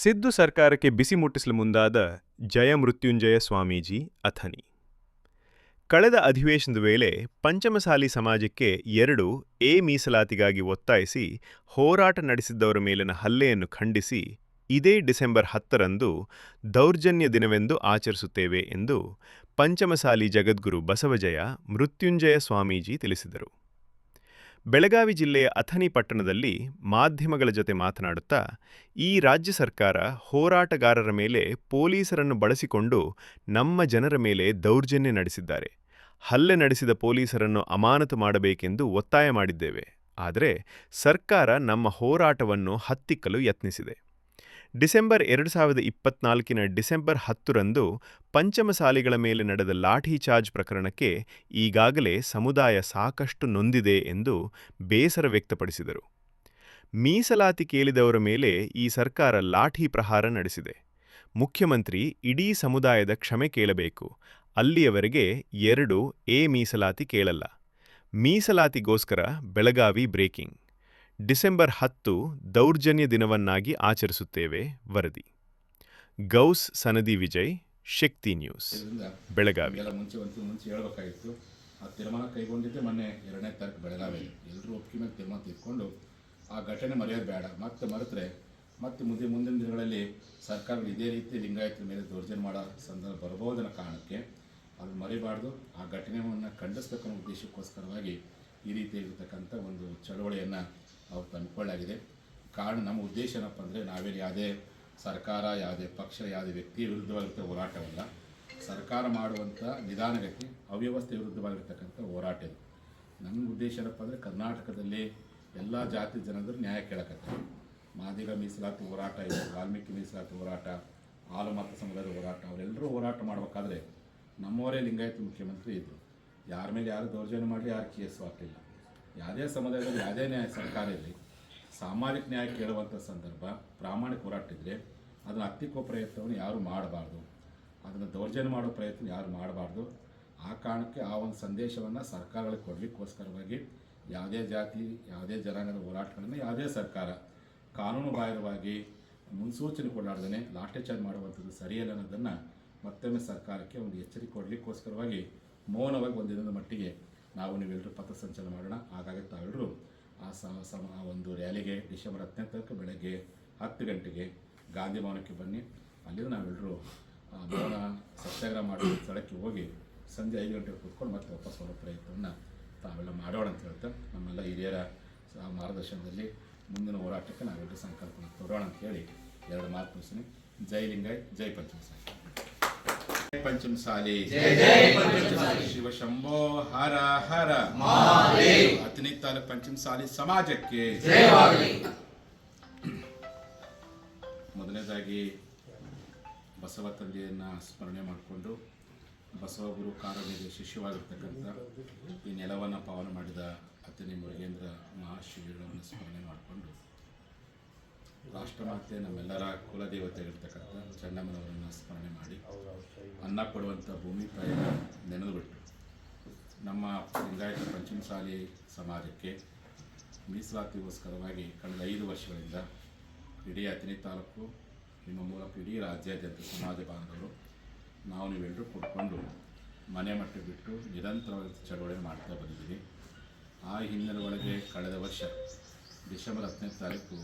ಸಿದ್ದು ಸರ್ಕಾರಕ್ಕೆ ಬಿಸಿ ಮುಟ್ಟಿಸಲು ಮುಂದಾದ ಜಯ ಮೃತ್ಯುಂಜಯ ಸ್ವಾಮೀಜಿ ಅಥನಿ ಕಳೆದ ಅಧಿವೇಶನದ ವೇಳೆ ಪಂಚಮಸಾಲಿ ಸಮಾಜಕ್ಕೆ ಎರಡು ಎ ಮೀಸಲಾತಿಗಾಗಿ ಒತ್ತಾಯಿಸಿ ಹೋರಾಟ ನಡೆಸಿದ್ದವರ ಮೇಲಿನ ಹಲ್ಲೆಯನ್ನು ಖಂಡಿಸಿ ಇದೇ ಡಿಸೆಂಬರ್ ಹತ್ತರಂದು ದೌರ್ಜನ್ಯ ದಿನವೆಂದು ಆಚರಿಸುತ್ತೇವೆ ಎಂದು ಪಂಚಮಸಾಲಿ ಜಗದ್ಗುರು ಬಸವಜಯ ಮೃತ್ಯುಂಜಯ ಸ್ವಾಮೀಜಿ ತಿಳಿಸಿದರು. ಬೆಳಗಾವಿ ಜಿಲ್ಲೆಯ ಅಥಣಿ ಪಟ್ಟಣದಲ್ಲಿ ಮಾಧ್ಯಮಗಳ ಜೊತೆ ಮಾತನಾಡುತ್ತಾ, ಈ ರಾಜ್ಯ ಸರ್ಕಾರ ಹೋರಾಟಗಾರರ ಮೇಲೆ ಪೊಲೀಸರನ್ನು ಬಳಸಿಕೊಂಡು ನಮ್ಮ ಜನರ ಮೇಲೆ ದೌರ್ಜನ್ಯ ನಡೆಸಿದ್ದಾರೆ. ಹಲ್ಲೆ ನಡೆಸಿದ ಪೊಲೀಸರನ್ನು ಅಮಾನತು ಮಾಡಬೇಕೆಂದು ಒತ್ತಾಯ ಮಾಡಿದ್ದೇವೆ. ಆದರೆ ಸರ್ಕಾರ ನಮ್ಮ ಹೋರಾಟವನ್ನು ಹತ್ತಿಕ್ಕಲು ಯತ್ನಿಸಿದೆ. ಡಿಸೆಂಬರ್ ಎರಡು ಸಾವಿರದ ಇಪ್ಪತ್ನಾಲ್ಕಿನ ಡಿಸೆಂಬರ್ ಹತ್ತರಂದು ಪಂಚಮಸಾಲಿಗಳ ಮೇಲೆ ನಡೆದ ಲಾಠಿ ಚಾರ್ಜ್ ಪ್ರಕರಣಕ್ಕೆ ಈಗಾಗಲೇ ಸಮುದಾಯ ಸಾಕಷ್ಟು ನೊಂದಿದೆ ಎಂದು ಬೇಸರ ವ್ಯಕ್ತಪಡಿಸಿದರು. ಮೀಸಲಾತಿ ಕೇಳಿದವರ ಮೇಲೆ ಈ ಸರ್ಕಾರ ಲಾಠಿ ಪ್ರಹಾರ ನಡೆಸಿದೆ. ಮುಖ್ಯಮಂತ್ರಿ ಇಡೀ ಸಮುದಾಯದ ಕ್ಷಮೆ ಕೇಳಬೇಕು. ಅಲ್ಲಿಯವರೆಗೆ ಎರಡು ಎ ಮೀಸಲಾತಿ ಕೇಳಲ್ಲ. ಮೀಸಲಾತಿಗೋಸ್ಕರ ಬೆಳಗಾವಿ ಬ್ರೇಕಿಂಗ್. ಡಿಸೆಂಬರ್ ಹತ್ತು ದೌರ್ಜನ್ಯ ದಿನವನ್ನಾಗಿ ಆಚರಿಸುತ್ತೇವೆ ವರದಿ. Gauss Sanadi Vijay Shakti news. ಬೆಳಗಾವಿ. ಎಲ್ಲ ಮುಂಚೆ ಮುಂಚೆ ಹೇಳಬೇಕಾಗಿತ್ತು. ಆ ತೀರ್ಮಾನ ಕೈಗೊಂಡಿದ್ದೆ ಮೊನ್ನೆ ಎರಡನೇ ತಾರೀಕು ಬೆಳಗಾವಿ ಎಲ್ಲರೂ ಒಪ್ಪಿಗೆ ಮೇಲೆ ತೀರ್ಮಾನ ತೆಗೆದುಕೊಂಡು ಆ ಘಟನೆ ಮರೆಯೋದು ಬೇಡ. ಮತ್ತೆ ಮರೆತರೆ ಮತ್ತೆ ಮುಂದೆ ಮುಂದಿನ ದಿನಗಳಲ್ಲಿ ಸರ್ಕಾರಗಳು ಇದೇ ರೀತಿ ಲಿಂಗಾಯತರ ಮೇಲೆ ದೌರ್ಜನ್ಯ ಮಾಡೋ ಸಂದರ್ಭ ಬರಬಹುದನ್ನ ಕಾರಣಕ್ಕೆ ಅದು ಮರಿಬಾರ್ದು. ಆ ಘಟನೆಯನ್ನು ಖಂಡಿಸ್ಬೇಕನ್ನೋ ಉದ್ದೇಶಕ್ಕೋಸ್ಕರವಾಗಿ ಈ ರೀತಿ ಇರತಕ್ಕಂಥ ಒಂದು ಚಳವಳಿಯನ್ನು ಅವ್ರು ಅಂದ್ಕೊಳ್ಳಾಗಿದೆ ಕಾರಣ ನಮ್ಮ ಉದ್ದೇಶ ಏನಪ್ಪ ಅಂದರೆ ನಾವೇನು ಯಾವುದೇ ಸರ್ಕಾರ, ಯಾವುದೇ ಪಕ್ಷ, ಯಾವುದೇ ವ್ಯಕ್ತಿಯ ವಿರುದ್ಧವಾಗಿರ್ತಕ್ಕ ಹೋರಾಟವಲ್ಲ. ಸರ್ಕಾರ ಮಾಡುವಂಥ ನಿಧಾನಗತಿ, ಅವ್ಯವಸ್ಥೆ ವಿರುದ್ಧವಾಗಿರ್ತಕ್ಕಂಥ ಹೋರಾಟ ಇದು. ನಮ್ಮ ಉದ್ದೇಶ ಏನಪ್ಪ ಅಂದರೆ ಕರ್ನಾಟಕದಲ್ಲಿ ಎಲ್ಲ ಜಾತಿ ಜನರು ನ್ಯಾಯ ಕೇಳಕತ್ತಾರೆ. ಮಾದಿಗ ಮೀಸಲಾತಿ ಹೋರಾಟ ಇದೆ, ವಾಲ್ಮೀಕಿ ಮೀಸಲಾತಿ ಹೋರಾಟ ಹಾಲು ಸಮುದಾಯದ ಹೋರಾಟ, ಅವರೆಲ್ಲರೂ ಹೋರಾಟ ಮಾಡಬೇಕಾದ್ರೆ ನಮ್ಮವರೇ ಲಿಂಗಾಯತ ಮುಖ್ಯಮಂತ್ರಿ ಇದ್ದರು ಯಾರ ಮೇಲೆ ಯಾರು ದೌರ್ಜನ್ಯ ಮಾಡಿ ಯಾರು ಕೇಸು ಹಾಕಲಿಲ್ಲ ಯಾವುದೇ ಸಮುದಾಯದಲ್ಲಿ ಯಾವುದೇ ನ್ಯಾಯ ಸರ್ಕಾರ ಇರಲಿ, ಸಾಮಾಜಿಕ ನ್ಯಾಯ ಕೇಳುವಂಥ ಸಂದರ್ಭ, ಪ್ರಾಮಾಣಿಕ ಹೋರಾಟ ಇದ್ದರೆ ಅದನ್ನು ಹತ್ತಿಕ್ಕೋ ಪ್ರಯತ್ನವನ್ನು ಯಾರು ಮಾಡಬಾರ್ದು. ಅದನ್ನು ದೌರ್ಜನ್ಯ ಮಾಡೋ ಪ್ರಯತ್ನ ಯಾರು ಮಾಡಬಾರ್ದು. ಆ ಕಾರಣಕ್ಕೆ ಆ ಒಂದು ಸಂದೇಶವನ್ನು ಸರ್ಕಾರಗಳಿಗೆ ಕೊಡಲಿಕ್ಕೋಸ್ಕರವಾಗಿ ಯಾವುದೇ ಜಾತಿ, ಯಾವುದೇ ಜನಾಂಗದ ಹೋರಾಟಗಳನ್ನು ಯಾವುದೇ ಸರ್ಕಾರ ಕಾನೂನು ಬಾಹಿರವಾಗಿ ಮುನ್ಸೂಚನೆ ಕೊಡಲಾರ್ದೇ ಲಾಠಿಚಾರ್ಜ್ ಮಾಡುವಂಥದ್ದು ಸರಿಯಲ್ಲ ಅನ್ನೋದನ್ನು ಮತ್ತೊಮ್ಮೆ ಸರ್ಕಾರಕ್ಕೆ ಒಂದು ಎಚ್ಚರಿಕೆ ಕೊಡಲಿಕ್ಕೋಸ್ಕರವಾಗಿ ಮೌನವಾಗಿ ಒಂದಿನದ ಮಟ್ಟಿಗೆ ನಾವು ನೀವೆಲ್ಲರೂ ಪಥಸಂಚಲನ ಮಾಡೋಣ. ಹಾಗಾಗಿ ತಾವೆಲ್ಲರೂ ಆ ಸಮ ಸಮ ಒಂದು ರ್ಯಾಲಿಗೆ ಡಿಸೆಂಬರ್ ಹತ್ತನೇ ಬೆಳಗ್ಗೆ ಹತ್ತು ಗಂಟೆಗೆ ಗಾಂಧಿ ಭವನಕ್ಕೆ ಬನ್ನಿ. ಅಲ್ಲಿಂದ ನಾವೆಲ್ಲರೂ ಭವನ ಸತ್ಯಾಗ್ರಹ ಮಾಡುವ ಸ್ಥಳಕ್ಕೆ ಹೋಗಿ ಸಂಜೆ ಐದು ಗಂಟೆಗೆ ಕೂತ್ಕೊಂಡು ಮತ್ತೆ ವಾಪಸ್ ಬರೋ ಪ್ರಯತ್ನವನ್ನು ತಾವೆಲ್ಲ ಮಾಡೋಣ ಅಂತ ಹೇಳ್ತಾ, ನಮ್ಮೆಲ್ಲ ಹಿರಿಯರ ಮಾರ್ಗದರ್ಶನದಲ್ಲಿ ಮುಂದಿನ ಹೋರಾಟಕ್ಕೆ ನಾವೆಲ್ಲರೂ ಸಂಕಲ್ಪ ತೋರೋಣ ಅಂತ ಹೇಳಿ ಎರಡು ಮಾತು ಮುಗಿಸ್ತೀನಿ ಜೈ ಲಿಂಗಾಯ್ ಜೈ ಪಂಚಮಸಾಯಿ ಪಂಚಮಸಾಲಿ. ಶಿವ ಶಂಭೋ ಹರ ಹರ. ಹತ್ತನೇ ತಾಲೂಕು ಪಂಚಮಸಾಲಿ ಸಮಾಜಕ್ಕೆ. ಮೊದಲನೇದಾಗಿ ಬಸವ ತಂದೆಯನ್ನ ಸ್ಮರಣೆ ಮಾಡಿಕೊಂಡು ಬಸವ ಗುರು ಕಾರಣಿಗೆ ಶಿಷ್ಯವಾಗಿರ್ತಕ್ಕಂಥ ಈ ನೆಲವನ್ನು ಪಾವನ ಮಾಡಿದ ಅತನಿ ಮುರುಗೇಂದ್ರ ಮಹಾಶಿವಗಳನ್ನು ಸ್ಮರಣೆ ಮಾಡಿಕೊಂಡು ರಾಷ್ಟ್ರಮಾತೆ ನಮ್ಮೆಲ್ಲರ ಕುಲದೇವತೆಗಿರ್ತಕ್ಕಂಥ ಚೆನ್ನಮ್ಮನವರನ್ನು ಸ್ಮರಣೆ ಮಾಡಿ ಅನ್ನ ಕೊಡುವಂಥ ಭೂಮಿ ತಾಯಿನ ನೆನೆದುಬಿಟ್ಟು ನಮ್ಮ ಲಿಂಗಾಯತ ಪಂಚಮಸಾಲಿ ಸಮಾಜಕ್ಕೆ ಮೀಸಲಾತಿಗೋಸ್ಕರವಾಗಿ ಕಳೆದ ಐದು ವರ್ಷಗಳಿಂದ ಇಡೀ ಹತ್ತನೇ ತಾಲೂಕು, ನಿಮ್ಮ ಮೂಲಕ ಇಡೀ ರಾಜ್ಯಾದ್ಯಂತ ಸಮಾಜ ಬಾಂಧವರು ನಾವು ನೀವೆಲ್ಲರೂ ಕೊಟ್ಕೊಂಡು ಮನೆ ಮಟ್ಟ ಬಿಟ್ಟು ನಿರಂತರವಾಗಿ ಚಳವಳಿ ಮಾಡ್ತಾ ಬಂದಿದ್ದೀವಿ ಆ ಹಿನ್ನೆಲೆ ಒಳಗೆ ಕಳೆದ ವರ್ಷ ಡಿಸೆಂಬರ್ ಹತ್ತನೇ ತಾರೀಕು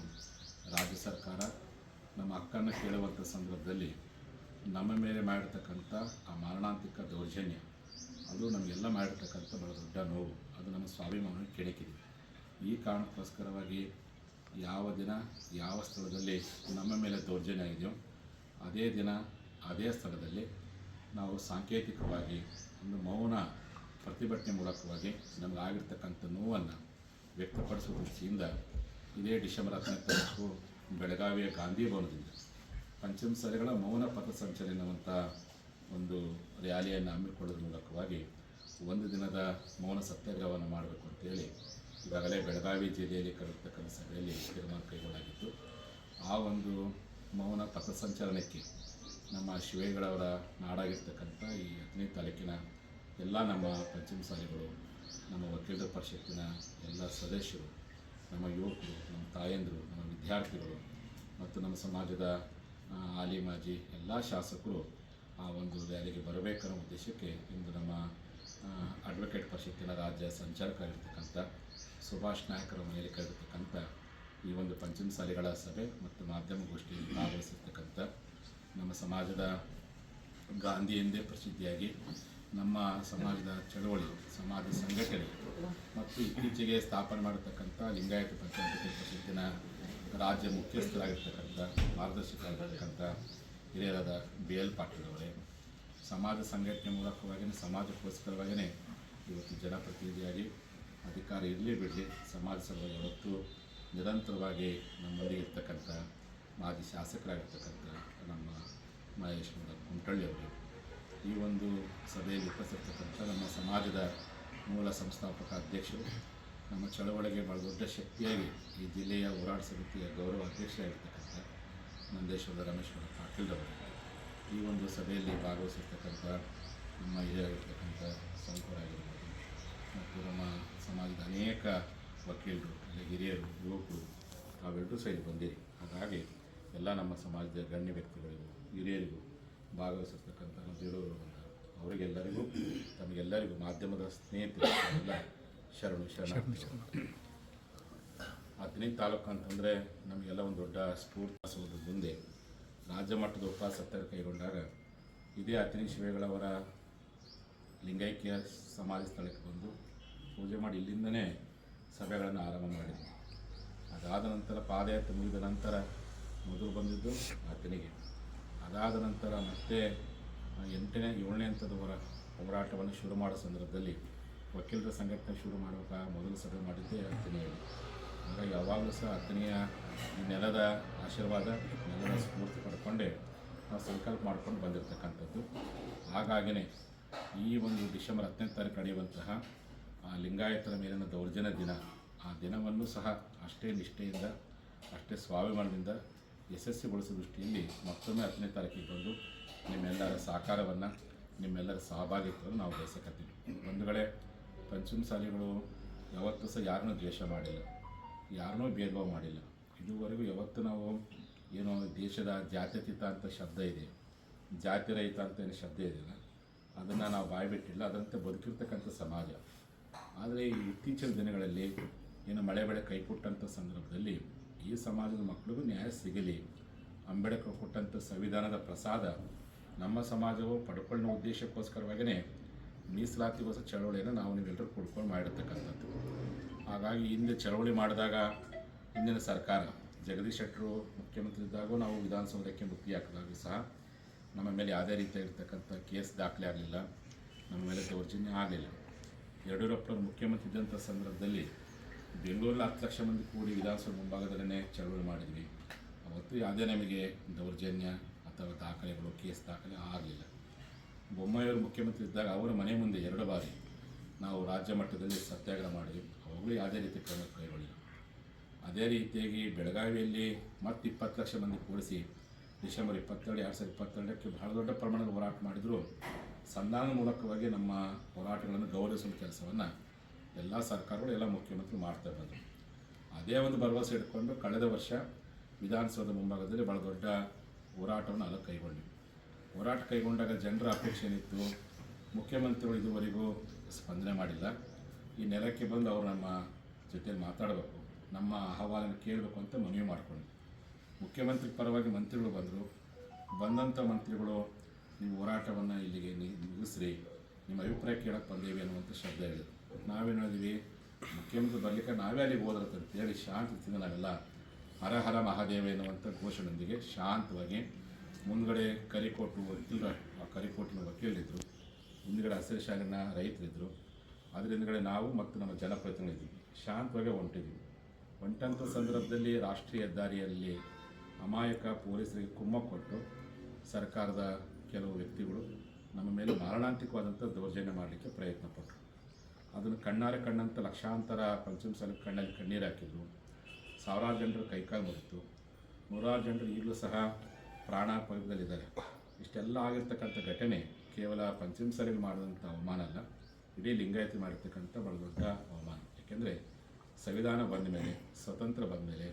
ರಾಜ್ಯ ಸರ್ಕಾರ ನಮ್ಮ ಹಕ್ಕನ್ನು ಕೇಳುವಂಥ ಸಂದರ್ಭದಲ್ಲಿ ನಮ್ಮ ಮೇಲೆ ಮಾಡಿರ್ತಕ್ಕಂಥ ಆ ಮಾರಣಾಂತಿಕ ದೌರ್ಜನ್ಯ, ಅದು ನಮಗೆಲ್ಲ ಮಾಡಿರ್ತಕ್ಕಂಥ ಬಹಳ ದೊಡ್ಡ ನೋವು. ಅದು ನಮ್ಮ ಸ್ವಾಭಿಮಾನವನ್ನು ಕೆಣಕಿದೆ ಈ ಕಾರಣಕ್ಕೋಸ್ಕರವಾಗಿ ಯಾವ ದಿನ, ಯಾವ ಸ್ಥಳದಲ್ಲಿ ನಮ್ಮ ಮೇಲೆ ದೌರ್ಜನ್ಯ ಇದೆಯೋ, ಅದೇ ದಿನ, ಅದೇ ಸ್ಥಳದಲ್ಲಿ ನಾವು ಸಾಂಕೇತಿಕವಾಗಿ ಒಂದು ಮೌನ ಪ್ರತಿಭಟನೆ ಮೂಲಕವಾಗಿ ನಮಗಾಗಿರ್ತಕ್ಕಂಥ ನೋವನ್ನು ವ್ಯಕ್ತಪಡಿಸುವ ದೃಷ್ಟಿಯಿಂದ ಇದೇ ಡಿಸೆಂಬರ್ ಹತ್ತನೇ ತಾರೀಕು ಬೆಳಗಾವಿಯ ಗಾಂಧಿ ಭವನದಿಂದ. ಪಂಚಮಸಾಲಿಗಳ ಮೌನ ಪಥ ಸಂಚಲನವಂಥ ಒಂದು ರ್ಯಾಲಿಯನ್ನು ಹಮ್ಮಿಕೊಳ್ಳೋದ್ರ ಮೂಲಕವಾಗಿ ಒಂದು ದಿನದ ಮೌನ ಸತ್ಯಾಗ್ರಹವನ್ನು ಮಾಡಬೇಕು ಅಂತೇಳಿ ಈಗಾಗಲೇ ಬೆಳಗಾವಿ ಜಿಲ್ಲೆಯಲ್ಲಿ ಕರೆತಕ್ಕಂಥ ಸಭೆಯಲ್ಲಿ ತೀರ್ಮಾನ ಕೈಗೊಳ್ಳಲಾಗಿತ್ತು. ಆ ಒಂದು ಮೌನ ಪಥಸಂಚಲನಕ್ಕೆ ನಮ್ಮ ಶಿವೇಗಳವರ ನಾಡಾಗಿರ್ತಕ್ಕಂಥ ಈ ಹತ್ತನೇ ತಾಲೂಕಿನ ಎಲ್ಲ ನಮ್ಮ ಪಂಚಮಸಾಲಿಗಳು ನಮ್ಮ ವಕೀಲರ ಪರಿಷತ್ತಿನ ಎಲ್ಲ ಸದಸ್ಯರು ನಮ್ಮ ಯುವಕರು, ನಮ್ಮ ತಾಯಂದರು, ನಮ್ಮ ವಿದ್ಯಾರ್ಥಿಗಳು ಮತ್ತು ನಮ್ಮ ಸಮಾಜದ ಆಲಿ ಮಾಜಿ ಎಲ್ಲ ಶಾಸಕರು ಆ ಒಂದು ರ್ಯಾಲಿಗೆ ಬರಬೇಕನ್ನೋ ಉದ್ದೇಶಕ್ಕೆ ಇಂದು ನಮ್ಮ ಅಡ್ವೊಕೇಟ್ ಪರಿಷತ್ತಿನ ರಾಜ್ಯ ಸಂಚಾಲಕರಾಗಿರ್ತಕ್ಕಂಥ ಸುಭಾಷ್ ನಾಯಕರ ಮನೆಯಲ್ಲಿ ಕರೆದಿರ್ತಕ್ಕಂಥ ಈ ಒಂದು ಪಂಚಮಸಾಲಿಗಳ ಸಭೆ ಮತ್ತು ಮಾಧ್ಯಮಗೋಷ್ಠಿಯಲ್ಲಿ ಭಾಗವಹಿಸಿರ್ತಕ್ಕಂಥ ನಮ್ಮ ಸಮಾಜದ ಎಂದೇ ಪ್ರಸಿದ್ಧಿಯಾಗಿ ನಮ್ಮ ಸಮಾಜದ ಚಳವಳಿ, ಸಮಾಜ ಸಂಘಟನೆ ಮತ್ತು ಇತ್ತೀಚೆಗೆ ಸ್ಥಾಪನೆ ಮಾಡತಕ್ಕಂಥ ಲಿಂಗಾಯತ ಪಂಚಾಯತ್ ಪರಿಷತ್ತಿನ ರಾಜ್ಯ ಮುಖ್ಯಸ್ಥರಾಗಿರ್ತಕ್ಕಂಥ ಮಾರ್ಗದರ್ಶಕರಾಗಿರ್ತಕ್ಕಂಥ ಹಿರಿಯರಾದ ಬಿ ಎಲ್ ಪಾಟೀಲ್ ಅವರೇ, ಸಮಾಜ ಸಂಘಟನೆ ಮೂಲಕವಾಗಿಯೇ ಸಮಾಜಕ್ಕೋಸ್ಕರವಾಗಿಯೇ ಇವತ್ತು ಜನಪ್ರತಿನಿಧಿಯಾಗಿ ಅಧಿಕಾರ ಇರಲೇ ಬಿಡಲಿ, ಸಮಾಜ ಸಲುವಾಗಿ ಇವತ್ತು ನಿರಂತರವಾಗಿ ನಮ್ಮಲ್ಲಿ ಇರ್ತಕ್ಕಂಥ ಮಾಜಿ ಶಾಸಕರಾಗಿರ್ತಕ್ಕಂಥ ನಮ್ಮ ಮಹೇಶ್ ಕುಂಟಳ್ಳಿ ಅವರು. ಈ ಒಂದು ಸಭೆಯಲ್ಲಿ ಉಪಸ್ಥಿತಕ್ಕಂಥ ನಮ್ಮ ಸಮಾಜದ ಮೂಲ ಸಂಸ್ಥಾಪಕ ಅಧ್ಯಕ್ಷರು, ನಮ್ಮ ಚಳವಳಿಗೆ ಭಾಳ ದೊಡ್ಡ ಶಕ್ತಿಯಾಗಿ ಈ ಜಿಲ್ಲೆಯ ಹೋರಾಟ ಸಮಿತಿಯ ಗೌರವ ಅಧ್ಯಕ್ಷರಾಗಿರ್ತಕ್ಕಂಥ ನಂದೇಶ್ವರ ರಮೇಶ್ವರ ಪಾಟೀಲ್ರವರು ಈ ಒಂದು ಸಭೆಯಲ್ಲಿ ಭಾಗವಹಿಸಿರ್ತಕ್ಕಂಥ ನಮ್ಮ ಹಿರಿಯರಾಗಿರ್ತಕ್ಕಂಥ ಸಂಕರಾಗಿರ್ಬೋದು ಮತ್ತು ನಮ್ಮ ಸಮಾಜದ ಅನೇಕ ವಕೀಲರು, ಅಲ್ಲಿ ಹಿರಿಯರು, ಯುವಕರು ತಾವೆಲ್ಲರೂ ಸಹ ಇಲ್ಲಿ ಬಂದಿರಿ. ಹಾಗಾಗಿ ಎಲ್ಲ ನಮ್ಮ ಸಮಾಜದ ಗಣ್ಯ ವ್ಯಕ್ತಿಗಳಿಗೂ, ಹಿರಿಯರಿಗೂ ಭಾಗವಹಿಸಿರ್ತಕ್ಕಂಥ ನಮ್ಮ ಅವರಿಗೆಲ್ಲರಿಗೂ ತಮಗೆಲ್ಲರಿಗೂ ಮಾಧ್ಯಮದ ಸ್ನೇಹಿತರು ಎಲ್ಲ ಶರಣು ಶರಣ ಹದಿನೈದು ತಾಲೂಕು ಅಂತಂದರೆ ನಮಗೆಲ್ಲ ಒಂದು ದೊಡ್ಡ ಸ್ಫೂರ್ತಿ ಮುಂದೆ ರಾಜ್ಯ ಮಟ್ಟದ ಉಪವಾಸ ಕೈಗೊಂಡಾಗ ಇದೇ ಅತಿನಿ ಶಿವೆಗಳವರ ಲಿಂಗೈಕ್ಯ ಸಮಾಧಿ ಸ್ಥಳಕ್ಕೆ ಬಂದು ಪೂಜೆ ಮಾಡಿ ಇಲ್ಲಿಂದನೇ ಸಭೆಗಳನ್ನು ಆರಂಭ ಮಾಡಿದ್ವಿ. ಅದಾದ ನಂತರ ಪಾದಯಾತ್ರೆ ಮುಗಿದ ನಂತರ ಮೊದಲು ಬಂದಿದ್ದು ಆತನಿಗೆ ಅದಾದ ನಂತರ ಮತ್ತೆ ಎಂಟನೇ, ಏಳನೇ ಹಂತದ ಹೊರ ಹೋರಾಟವನ್ನು ಶುರು ಮಾಡೋ ಸಂದರ್ಭದಲ್ಲಿ ವಕೀಲರ ಸಂಘಟನೆ ಶುರು ಮಾಡುವಾಗ ಮೊದಲು ಸಭೆ ಮಾಡಿದ್ದೇ ಹತ್ತನೆಯಲ್ಲಿ ಆಗ ಯಾವಾಗಲೂ ಸಹ ಹತ್ತನೆಯ ನೆಲದ ಆಶೀರ್ವಾದ, ನೆಲದ ಸ್ಫೂರ್ತಿ ಪಡ್ಕೊಂಡೇ ನಾವು ಸಂಕಲ್ಪ ಮಾಡ್ಕೊಂಡು ಬಂದಿರತಕ್ಕಂಥದ್ದು. ಹಾಗಾಗಿಯೇ ಈ ಒಂದು ಡಿಸೆಂಬರ್ ಹತ್ತನೇ ತಾರೀಕು ನಡೆಯುವಂತಹ ಲಿಂಗಾಯತರ ಮೇಲಿನ ದೌರ್ಜನ್ಯ ದಿನ, ಆ ದಿನವನ್ನು ಸಹ ಅಷ್ಟೇ ನಿಷ್ಠೆಯಿಂದ, ಅಷ್ಟೇ ಸ್ವಾಭಿಮಾನದಿಂದ ಯಶಸ್ವಿಗೊಳಿಸೋ ದೃಷ್ಟಿಯಲ್ಲಿ ಮತ್ತೊಮ್ಮೆ ಹತ್ತನೇ ತಾರೀಕಿಗೆ ಬಂದು ನಿಮ್ಮೆಲ್ಲರ ಸಹಕಾರವನ್ನು, ನಿಮ್ಮೆಲ್ಲರ ಸಹಭಾಗಿತ್ವವನ್ನು ನಾವು ಬಯಸಕತ್ತೀವಿ ಬಂಧುಗಳೇ ಪಂಚಮಸಾಲಿಗಳು ಯಾವತ್ತೂ ಸಹ ಯಾರನ್ನೂ ದ್ವೇಷ ಮಾಡಿಲ್ಲ. ಯಾರನ್ನೂ ಭೇದಭಾವ ಮಾಡಿಲ್ಲ. ಇದುವರೆಗೂ ಯಾವತ್ತೂ ನಾವು ಏನೋ ದೇಶದ ಜಾತ್ಯತೀತ ಅಂತ ಶಬ್ದ ಇದೆ ಜಾತಿ ರಹಿತ ಅಂತ ಏನು ಶಬ್ದ ಇದೆಯಲ್ಲ ಅದನ್ನು ನಾವು ಬಾಯ್ಬಿಟ್ಟಿಲ್ಲ. ಅದರಂತೆ ಬದುಕಿರ್ತಕ್ಕಂಥ ಸಮಾಜ. ಆದರೆ ಇತ್ತೀಚಿನ ದಿನಗಳಲ್ಲಿ ಏನು ಮಳೆ ಬೆಳೆ ಕೈ ಕೊಟ್ಟಂಥ ಸಂದರ್ಭದಲ್ಲಿ ಈ ಸಮಾಜದ ಮಕ್ಕಳಿಗೂ ನ್ಯಾಯ ಸಿಗಲಿ. ಅಂಬೇಡ್ಕರ್ ಕೊಟ್ಟಂಥ ಸಂವಿಧಾನದ ಪ್ರಸಾದ ನಮ್ಮ ಸಮಾಜವು ಪಡ್ಕೊಳ್ಳೋ ಉದ್ದೇಶಕ್ಕೋಸ್ಕರವಾಗಿಯೇ ಮೀಸಲಾತಿಗೋಸ್ಕರ ಚಳವಳಿಯನ್ನು ನಾವು ನೀವೆಲ್ಲರೂ ಕೊಡ್ಕೊಂಡು ಮಾಡಿರ್ತಕ್ಕಂಥದ್ದು. ಹಾಗಾಗಿ ಹಿಂದೆ ಚಳವಳಿ ಮಾಡಿದಾಗ ಹಿಂದಿನ ಸರ್ಕಾರ ಜಗದೀಶ್ ಶೆಟ್ಟರು ಮುಖ್ಯಮಂತ್ರಿ ಇದ್ದಾಗೂ ನಾವು ವಿಧಾನಸೌಧಕ್ಕೆ ಮುಕ್ತಿ ಹಾಕಿದಾಗ ಸಹ ನಮ್ಮ ಮೇಲೆ ಯಾವುದೇ ರೀತಿಯಾಗಿರ್ತಕ್ಕಂಥ ಕೇಸ್ ದಾಖಲೆ ಆಗಲಿಲ್ಲ. ನಮ್ಮ ಮೇಲೆ ದೌರ್ಜನ್ಯ ಆಗಲಿಲ್ಲ. ಯಡಿಯೂರಪ್ಪನವರು ಮುಖ್ಯಮಂತ್ರಿ ಇದ್ದಂಥ ಸಂದರ್ಭದಲ್ಲಿ ಬೆಂಗಳೂರಲ್ಲಿ ಹತ್ತು ಲಕ್ಷ ಮಂದಿ ಕೂಡಿ ವಿಧಾನಸಭೆ ಮುಂಭಾಗದಲ್ಲೇ ಚಳವಳಿ ಮಾಡಿದ್ವಿ. ಅವತ್ತು ಯಾವುದೇ ನಮಗೆ ದೌರ್ಜನ್ಯ ಅಥವಾ ದಾಖಲೆಗಳು, ಕೇಸ್ ದಾಖಲೆ ಆಗಲಿಲ್ಲ. ಬೊಮ್ಮಾಯಿಯವರು ಮುಖ್ಯಮಂತ್ರಿ ಇದ್ದಾಗ ಅವರ ಮನೆ ಮುಂದೆ ಎರಡು ಬಾರಿ ನಾವು ರಾಜ್ಯ ಮಟ್ಟದಲ್ಲಿ ಸತ್ಯಾಗ್ರಹ ಮಾಡಿದ್ವಿ ಅವಾಗಲೂ ಯಾವುದೇ ರೀತಿ ಕ್ರಮ ಕೈಗೊಳ್ಳಿಲ್ಲ. ಅದೇ ರೀತಿಯಾಗಿ ಬೆಳಗಾವಿಯಲ್ಲಿ ಮತ್ತೆ ಇಪ್ಪತ್ತು ಲಕ್ಷ ಮಂದಿ ಕೂಡಿಸಿ ಡಿಸೆಂಬರ್ ಇಪ್ಪತ್ತೆರಡು, ಎರಡು ಸಾವಿರದ ಇಪ್ಪತ್ತೆರಡಕ್ಕೆ ಬಹಳ ದೊಡ್ಡ ಪ್ರಮಾಣದ ಹೋರಾಟ ಮಾಡಿದರೂ. ಸಂಧಾನ ಮೂಲಕವಾಗಿ ನಮ್ಮ ಹೋರಾಟಗಳನ್ನು ಗೌರವಿಸುವ ಕೆಲಸವನ್ನು ಎಲ್ಲ ಸರ್ಕಾರಗಳು, ಎಲ್ಲ ಮುಖ್ಯಮಂತ್ರಿ ಮಾಡ್ತಾ ಬಂದರು ಅದೇ ಒಂದು ಭರವಸೆ ಇಟ್ಕೊಂಡು ಕಳೆದ ವರ್ಷ ವಿಧಾನಸೌಧ ಮುಂಭಾಗದಲ್ಲಿ ಭಾಳ ದೊಡ್ಡ ಹೋರಾಟವನ್ನು ಅಲ್ಲ ಕೈಗೊಂಡ್ವಿ ಹೋರಾಟ ಕೈಗೊಂಡಾಗ ಜನರ ಅಪೇಕ್ಷೆ ಏನಿತ್ತು? ಮುಖ್ಯಮಂತ್ರಿಗಳು ಇದುವರೆಗೂ ಸ್ಪಂದನೆ ಮಾಡಿಲ್ಲ. ಈ ನೆಲಕ್ಕೆ ಬಂದು ಅವರು ನಮ್ಮ ಜೊತೆಯಲ್ಲಿ ಮಾತಾಡಬೇಕು, ನಮ್ಮ ಅಹವಾಲನ್ನು ಕೇಳಬೇಕು ಅಂತ ಮನವಿ ಮಾಡಿಕೊಂಡ್ವಿ ಮುಖ್ಯಮಂತ್ರಿ ಪರವಾಗಿ ಮಂತ್ರಿಗಳು ಬಂದರು. ಬಂದಂಥ ಮಂತ್ರಿಗಳು, ನೀವು ಹೋರಾಟವನ್ನು ಇಲ್ಲಿಗೆ ನಿಲ್ಲಿಸ್ರಿ. ನಿಮ್ಮ ಅಭಿಪ್ರಾಯ ಕೇಳಕ್ಕೆ ಬಂದೇವಿ ಅನ್ನುವಂಥ ಶಬ್ದ ಹೇಳಿದ್ರು. ನಾವೇನು ಹೇಳಿದ್ವಿ ಮುಖ್ಯಮಂತ್ರಿ ಬರ್ಲಿಕ್ಕೆ ನಾವೇ ಅಲ್ಲಿಗೆ ಹೋದ್ರತ್ತ ಅಂತೇಳಿ ಶಾಂತಿಯಿಂದ ನಾವೆಲ್ಲ ಹರ ಹರ ಮಹಾದೇವ ಎನ್ನುವಂಥ ಘೋಷಣೆಯೊಂದಿಗೆ ಶಾಂತವಾಗಿ ಮುಂದ್ಗಡೆ ಕರಿಕೋಟು ವಕೀಲರ, ಆ ಕರಿಕೋಟಿನ ವಕೀಲರಿದ್ದರು ಹಿಂದ್ಗಡೆ ಹಸಿರು ಶಾಲಿನ ರೈತರಿದ್ದರು ಅದ್ರ ಹಿಂದ್ಗಡೆ ನಾವು ಮತ್ತು ನಮ್ಮ ಜನಪ್ರತಿನಿಧಿ ಶಾಂತವಾಗಿ ಹೊಂಟಿದ್ವಿ. ಹೊಂಟಂಥ ಸಂದರ್ಭದಲ್ಲಿ ರಾಷ್ಟ್ರೀಯ ಹೆದ್ದಾರಿಯಲ್ಲಿ ಅಮಾಯಕ ಪೊಲೀಸರಿಗೆ ಕುಮ್ಮ ಕೊಟ್ಟು ಸರ್ಕಾರದ ಕೆಲವು ವ್ಯಕ್ತಿಗಳು ನಮ್ಮ ಮೇಲೆ ಮಾರಣಾಂತಿಕವಾದಂಥ ದೌರ್ಜನ್ಯ ಮಾಡಲಿಕ್ಕೆ ಪ್ರಯತ್ನ ಪಟ್ಟರು ಅದನ್ನು ಕಣ್ಣಾರೆ ಕಣ್ಣಂತ ಲಕ್ಷಾಂತರ ಪಂಚಮಸಾಲಿ ಕಣ್ಣಲ್ಲಿ ಕಣ್ಣೀರು ಹಾಕಿದ್ರು. ಸಾವಿರಾರು ಜನರು ಕೈಕಾಲು ಮುರಿತು. ನೂರಾರು ಜನರು ಈಗಲೂ ಸಹ ಪ್ರಾಣಾಪಾಯದಲ್ಲಿದ್ದಾರೆ ಇಷ್ಟೆಲ್ಲ ಆಗಿರ್ತಕ್ಕಂಥ ಘಟನೆ ಕೇವಲ ಪಂಚಮಸಾಲಿಗೆ ಮಾಡಿದಂಥ ಅವಮಾನ ಅಲ್ಲ, ಇಡೀ ಲಿಂಗಾಯತಿ ಮಾಡಿರ್ತಕ್ಕಂಥ ಬಹಳ ದೊಡ್ಡ ಅವಮಾನ. ಯಾಕೆಂದರೆ ಸಂವಿಧಾನ ಬಂದ ಮೇಲೆ, ಸ್ವತಂತ್ರ ಬಂದ ಮೇಲೆ,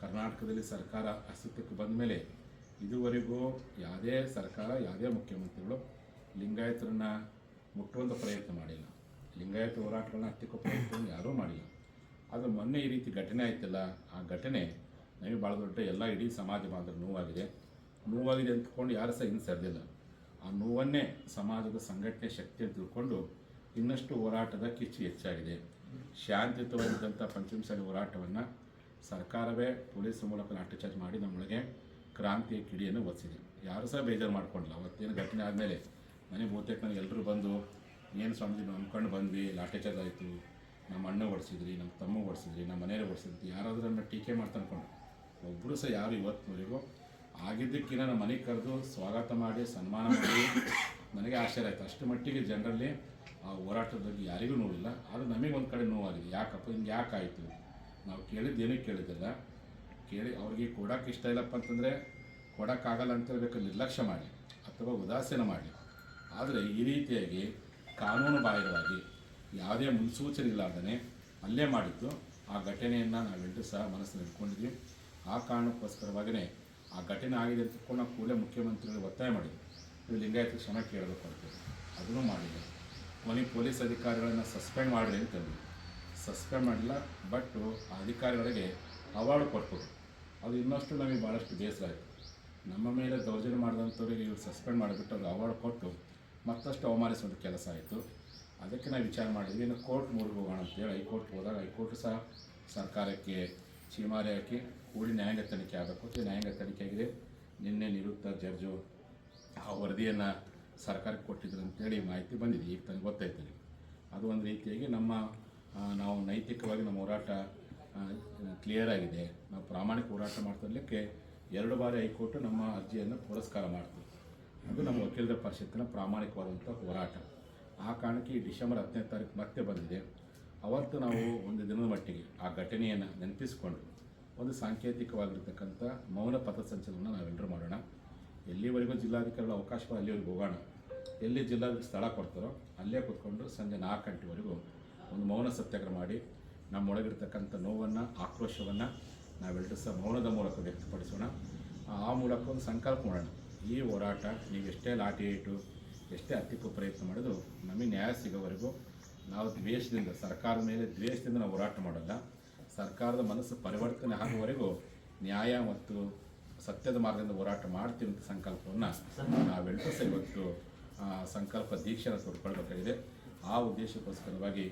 ಕರ್ನಾಟಕದಲ್ಲಿ ಸರ್ಕಾರ ಅಸ್ತಿತ್ವಕ್ಕೆ ಬಂದ ಮೇಲೆ ಇದುವರೆಗೂ ಯಾವುದೇ ಸರ್ಕಾರ, ಯಾವುದೇ ಮುಖ್ಯಮಂತ್ರಿಗಳು ಲಿಂಗಾಯತರನ್ನು ಮುಟ್ಟುವಂಥ ಪ್ರಯತ್ನ ಮಾಡಿಲ್ಲ. ಲಿಂಗಾಯತ ಹೋರಾಟಗಳನ್ನ ಹತ್ತಿಕ್ಕೋ ಯಾರೂ ಮಾಡಿಲ್ಲ. ಆದರೆ ಮೊನ್ನೆ ಈ ರೀತಿ ಘಟನೆ ಆಯ್ತಲ್ಲ, ಆ ಘಟನೆ ನಮಗೆ ಭಾಳ ದೊಡ್ಡ ಎಲ್ಲ ಇಡೀ ಸಮಾಜ ಮಾತ್ರ ನೋವಾಗಿದೆ. ನೋವಾಗಿದೆ ಅಂದ್ಕೊಂಡು ಯಾರು ಸಹ ಹಿಂಗೆ ಸರಿದಿಲ್ಲ. ಆ ನೋವನ್ನೇ ಸಮಾಜದ ಸಂಘಟನೆ ಶಕ್ತಿಯನ್ನು ತಿಳ್ಕೊಂಡು ಇನ್ನಷ್ಟು ಹೋರಾಟದ ಕಿಚ್ಚು ಹೆಚ್ಚಾಗಿದೆ. ಶಾಂತಿಯುತವಾಗಿದ್ದಂಥ ಪಂಚಮಸಾಲಿ ಹೋರಾಟವನ್ನು ಸರ್ಕಾರವೇ ಪೊಲೀಸ್ ಮೂಲಕ ಅಟ್ಟಚಾರ್ಜ್ ಮಾಡಿ ನಮ್ಮೊಳಗೆ ಕ್ರಾಂತಿಯ ಕಿಡಿಯನ್ನು ಒದಿಸಿದೆ ಯಾರು ಸಹ ಬೇಜಾರು ಮಾಡ್ಕೊಂಡಿಲ್ಲ. ಅವತ್ತೇನು ಘಟನೆ ಆದಮೇಲೆ ಮನೆ ಬಹುತೇಕ ಎಲ್ಲರೂ ಬಂದು ಏನು ಸ್ವಾಮೀಜಿ ನಾವು ನಂಬ್ಕೊಂಡು ಬಂದ್ವಿ ಲಾಠಿಚಾರ್ಜ್ ಆಯಿತು, ನಮ್ಮ ಅಣ್ಣ ಓಡಿಸಿದ್ರಿ, ನಮ್ಮ ತಮ್ಮ ಓಡಿಸಿದ್ರಿ, ನಮ್ಮ ಮನೆಯವ್ರು ಓಡಿಸಿದ್ರಿ, ಯಾರಾದರೂ ನನ್ನ ಟೀಕೆ ಮಾಡ್ತಾ ಅನ್ಕೊಂಡು. ಒಬ್ಬರು ಸಹ ಯಾರು ಇವತ್ತಿನವರೆಗೂ ಆಗಿದ್ದಕ್ಕಿಂತ ನಮ್ಮ ಮನೆಗೆ ಕರೆದು ಸ್ವಾಗತ ಮಾಡಿ, ಸನ್ಮಾನ ಮಾಡಿ, ನನಗೆ ಆಶ್ಚರ್ಯ ಆಯಿತು. ಅಷ್ಟು ಮಟ್ಟಿಗೆ ಜನರಲ್ಲಿ ಆ ಹೋರಾಟದ ಬಗ್ಗೆ ಯಾರಿಗೂ ನೋಡಿಲ್ಲ ಆದರೆ ನಮಗೆ ಒಂದು ಕಡೆ ನೋವಾಗಿದೆ. ಯಾಕಪ್ಪ, ಹಿಂಗೆ ಯಾಕಾಯಿತು ನಾವು ಕೇಳಿದ್ದೇನೂ ಕೇಳಿದ್ದಿಲ್ಲ, ಕೇಳಿ ಅವ್ರಿಗೆ ಕೊಡೋಕೆ ಇಷ್ಟ ಇಲ್ಲಪ್ಪ ಅಂತಂದರೆ, ಕೊಡೋಕ್ಕಾಗಲ್ಲ ಅಂತ ಹೇಳ್ಬೇಕು, ನಿರ್ಲಕ್ಷ್ಯ ಮಾಡಿ ಅಥವಾ ಉದಾಸೀನ ಮಾಡಿ ಆದರೆ ಈ ರೀತಿಯಾಗಿ ಕಾನೂನು ಬಾಹಿರವಾಗಿ ಯಾವುದೇ ಮುನ್ಸೂಚನೆ ಇಲ್ಲಾರ್ದೇ ಅಲ್ಲೇ ಮಾಡಿದ್ದು ಆ ಘಟನೆಯನ್ನು ನಾವೆಲ್ಲರೂ ಸಹ ಮನಸ್ಸಿನಲ್ಲಿ ಇಟ್ಕೊಂಡಿದ್ವಿ. ಆ ಕಾರಣಕ್ಕೋಸ್ಕರವಾಗಿಯೇ ಆ ಘಟನೆ ಆಗಿದೆ ಅಂತ ಕೂಡ ಕೂಡಲೇ ಮುಖ್ಯಮಂತ್ರಿಗಳು ಒತ್ತಾಯ ಮಾಡಿದ್ರು ನೀವು ಲಿಂಗಾಯತ ಕ್ಷಮೆ ಕೇಳಬೇಕು ಅಂತೇಳಿ ಅದನ್ನು ಮಾಡಿಲ್ಲ ಕೊನೆ ಪೊಲೀಸ್ ಅಧಿಕಾರಿಗಳನ್ನು ಸಸ್ಪೆಂಡ್ ಮಾಡಿರಿ ಅಂತಂದ್ವಿ. ಸಸ್ಪೆಂಡ್ ಮಾಡಿಲ್ಲ ಬಟ್ಟು ಆ ಅಧಿಕಾರಿಗಳಿಗೆ ಅವಾರ್ಡ್ ಕೊಟ್ಟರು ಅದು ಇನ್ನಷ್ಟು ನಮಗೆ ಭಾಳಷ್ಟು ಬೇಸರ ಆಯಿತು. ನಮ್ಮ ಮೇಲೆ ದೌರ್ಜನ್ಯ ಮಾಡಿದಂಥವ್ರಿಗೆ ಇವ್ರು ಸಸ್ಪೆಂಡ್ ಮಾಡಿಬಿಟ್ಟು ಅವ್ರಿಗೆ ಅವಾರ್ಡ್ ಕೊಟ್ಟು ಮತ್ತಷ್ಟು ಅವಮಾನಿಸುವಂಥ ಕೆಲಸ ಆಯಿತು. ಅದಕ್ಕೆ ನಾವು ವಿಚಾರ ಮಾಡಿದ್ವಿ. ಇನ್ನು ಕೋರ್ಟ್ ಮೂಲಕ ಹೋಗೋಣ ಅಂತೇಳಿ ಹೈಕೋರ್ಟ್ ಹೋದಾಗ ಹೈಕೋರ್ಟ್ ಸಹ ಸರ್ಕಾರಕ್ಕೆ ಚೀಮಾರಿ ಹಾಕಿ ಕೂಡಿ ನ್ಯಾಯಾಂಗ ತನಿಖೆ ಆಗಬೇಕು ನ್ಯಾಯಾಂಗ ತನಿಖೆ ಆಗಿದೆ. ನಿನ್ನೆ ನಿವೃತ್ತ ಜಡ್ಜು ಆ ವರದಿಯನ್ನು ಸರ್ಕಾರಕ್ಕೆ ಕೊಟ್ಟಿದ್ರು ಅಂತೇಳಿ ಮಾಹಿತಿ ಬಂದಿದೆ. ಈಗ ತನಗೆ ಗೊತ್ತಾಯ್ತು. ಅದು. ಒಂದು ರೀತಿಯಾಗಿ ನಮ್ಮ ನಾವು ನೈತಿಕವಾಗಿ ನಮ್ಮ ಹೋರಾಟ ಕ್ಲಿಯರ್ ಆಗಿದೆ. ನಾವು ಪ್ರಾಮಾಣಿಕ ಹೋರಾಟ ಮಾಡ್ತಿರ್ಲಿಕ್ಕೆ ಎರಡು ಬಾರಿ ಹೈಕೋರ್ಟ್ ನಮ್ಮ ಅರ್ಜಿಯನ್ನು ಪುರಸ್ಕಾರ ಮಾಡ್ತು. ಅದು ನಮ್ಮ ವಕೀಲರ ಪರಿಷತ್ತಿನ ಪ್ರಾಮಾಣಿಕವಾದಂಥ ಹೋರಾಟ. ಆ ಕಾರಣಕ್ಕೆ ಈ ಡಿಸೆಂಬರ್ ಹತ್ತನೇ ತಾರೀಕು ಮತ್ತೆ ಬಂದಿದೆ. ಅವತ್ತು ನಾವು ಒಂದು ದಿನದ ಮಟ್ಟಿಗೆ ಆ ಘಟನೆಯನ್ನು ನೆನಪಿಸಿಕೊಂಡು ಒಂದು ಸಾಂಕೇತಿಕವಾಗಿರ್ತಕ್ಕಂಥ ಮೌನ ಪಥಸಂಚಲನ ನಾವೆಲ್ಲರೂ ಮಾಡೋಣ. ಎಲ್ಲಿವರೆಗೂ ಜಿಲ್ಲಾಧಿಕಾರಿಗಳ ಅವಕಾಶ ಅಲ್ಲಿವರೆಗೂ ಹೋಗೋಣ. ಎಲ್ಲಿ ಜಿಲ್ಲಾಧಿಕಾರಿ ಸ್ಥಳ ಕೊಡ್ತಾರೋ ಅಲ್ಲೇ ಕೂತ್ಕೊಂಡು ಸಂಜೆ ನಾಲ್ಕು ಗಂಟೆವರೆಗೂ ಒಂದು ಮೌನ ಸತ್ಯಾಗ್ರಹ ಮಾಡಿ, ನಮ್ಮೊಳಗಿರ್ತಕ್ಕಂಥ ನೋವನ್ನು, ಆಕ್ರೋಶವನ್ನು ನಾವೆಲ್ಲರೂ ಸಹ ಮೌನದ ಮೂಲಕ ವ್ಯಕ್ತಪಡಿಸೋಣ. ಆ ಮೂಲಕ ಒಂದು ಸಂಕಲ್ಪ ಮಾಡೋಣ. ಈ ಹೋರಾಟ ನೀವು ಎಷ್ಟೇ ಲಾಠಿ ಇಟ್ಟು, ಎಷ್ಟೇ ಹತ್ತಿಕ್ಕೋ ಪ್ರಯತ್ನ ಮಾಡಿದ್ರು ನಮಗೆ ನ್ಯಾಯ ಸಿಗೋವರೆಗೂ ನಾವು ದ್ವೇಷದಿಂದ ಸರ್ಕಾರದ ಮೇಲೆ ದ್ವೇಷದಿಂದ ನಾವು ಹೋರಾಟ ಮಾಡಲ್ಲ. ಸರ್ಕಾರದ ಮನಸ್ಸು ಪರಿವರ್ತನೆ ಆಗುವವರೆಗೂ ನ್ಯಾಯ ಮತ್ತು ಸತ್ಯದ ಮಾರ್ಗದಿಂದ ಹೋರಾಟ ಮಾಡ್ತೀವಿ ಅಂತ ಸಂಕಲ್ಪವನ್ನು ನಾವೆಲ್ಲರೂ ಸಹ ಇವತ್ತು ಸಂಕಲ್ಪ ದೀಕ್ಷೆಯನ್ನು ತೊಡ್ಕೊಳ್ಬೇಕಾಗಿದೆ ಆ ಉದ್ದೇಶಕ್ಕೋಸ್ಕರವಾಗಿ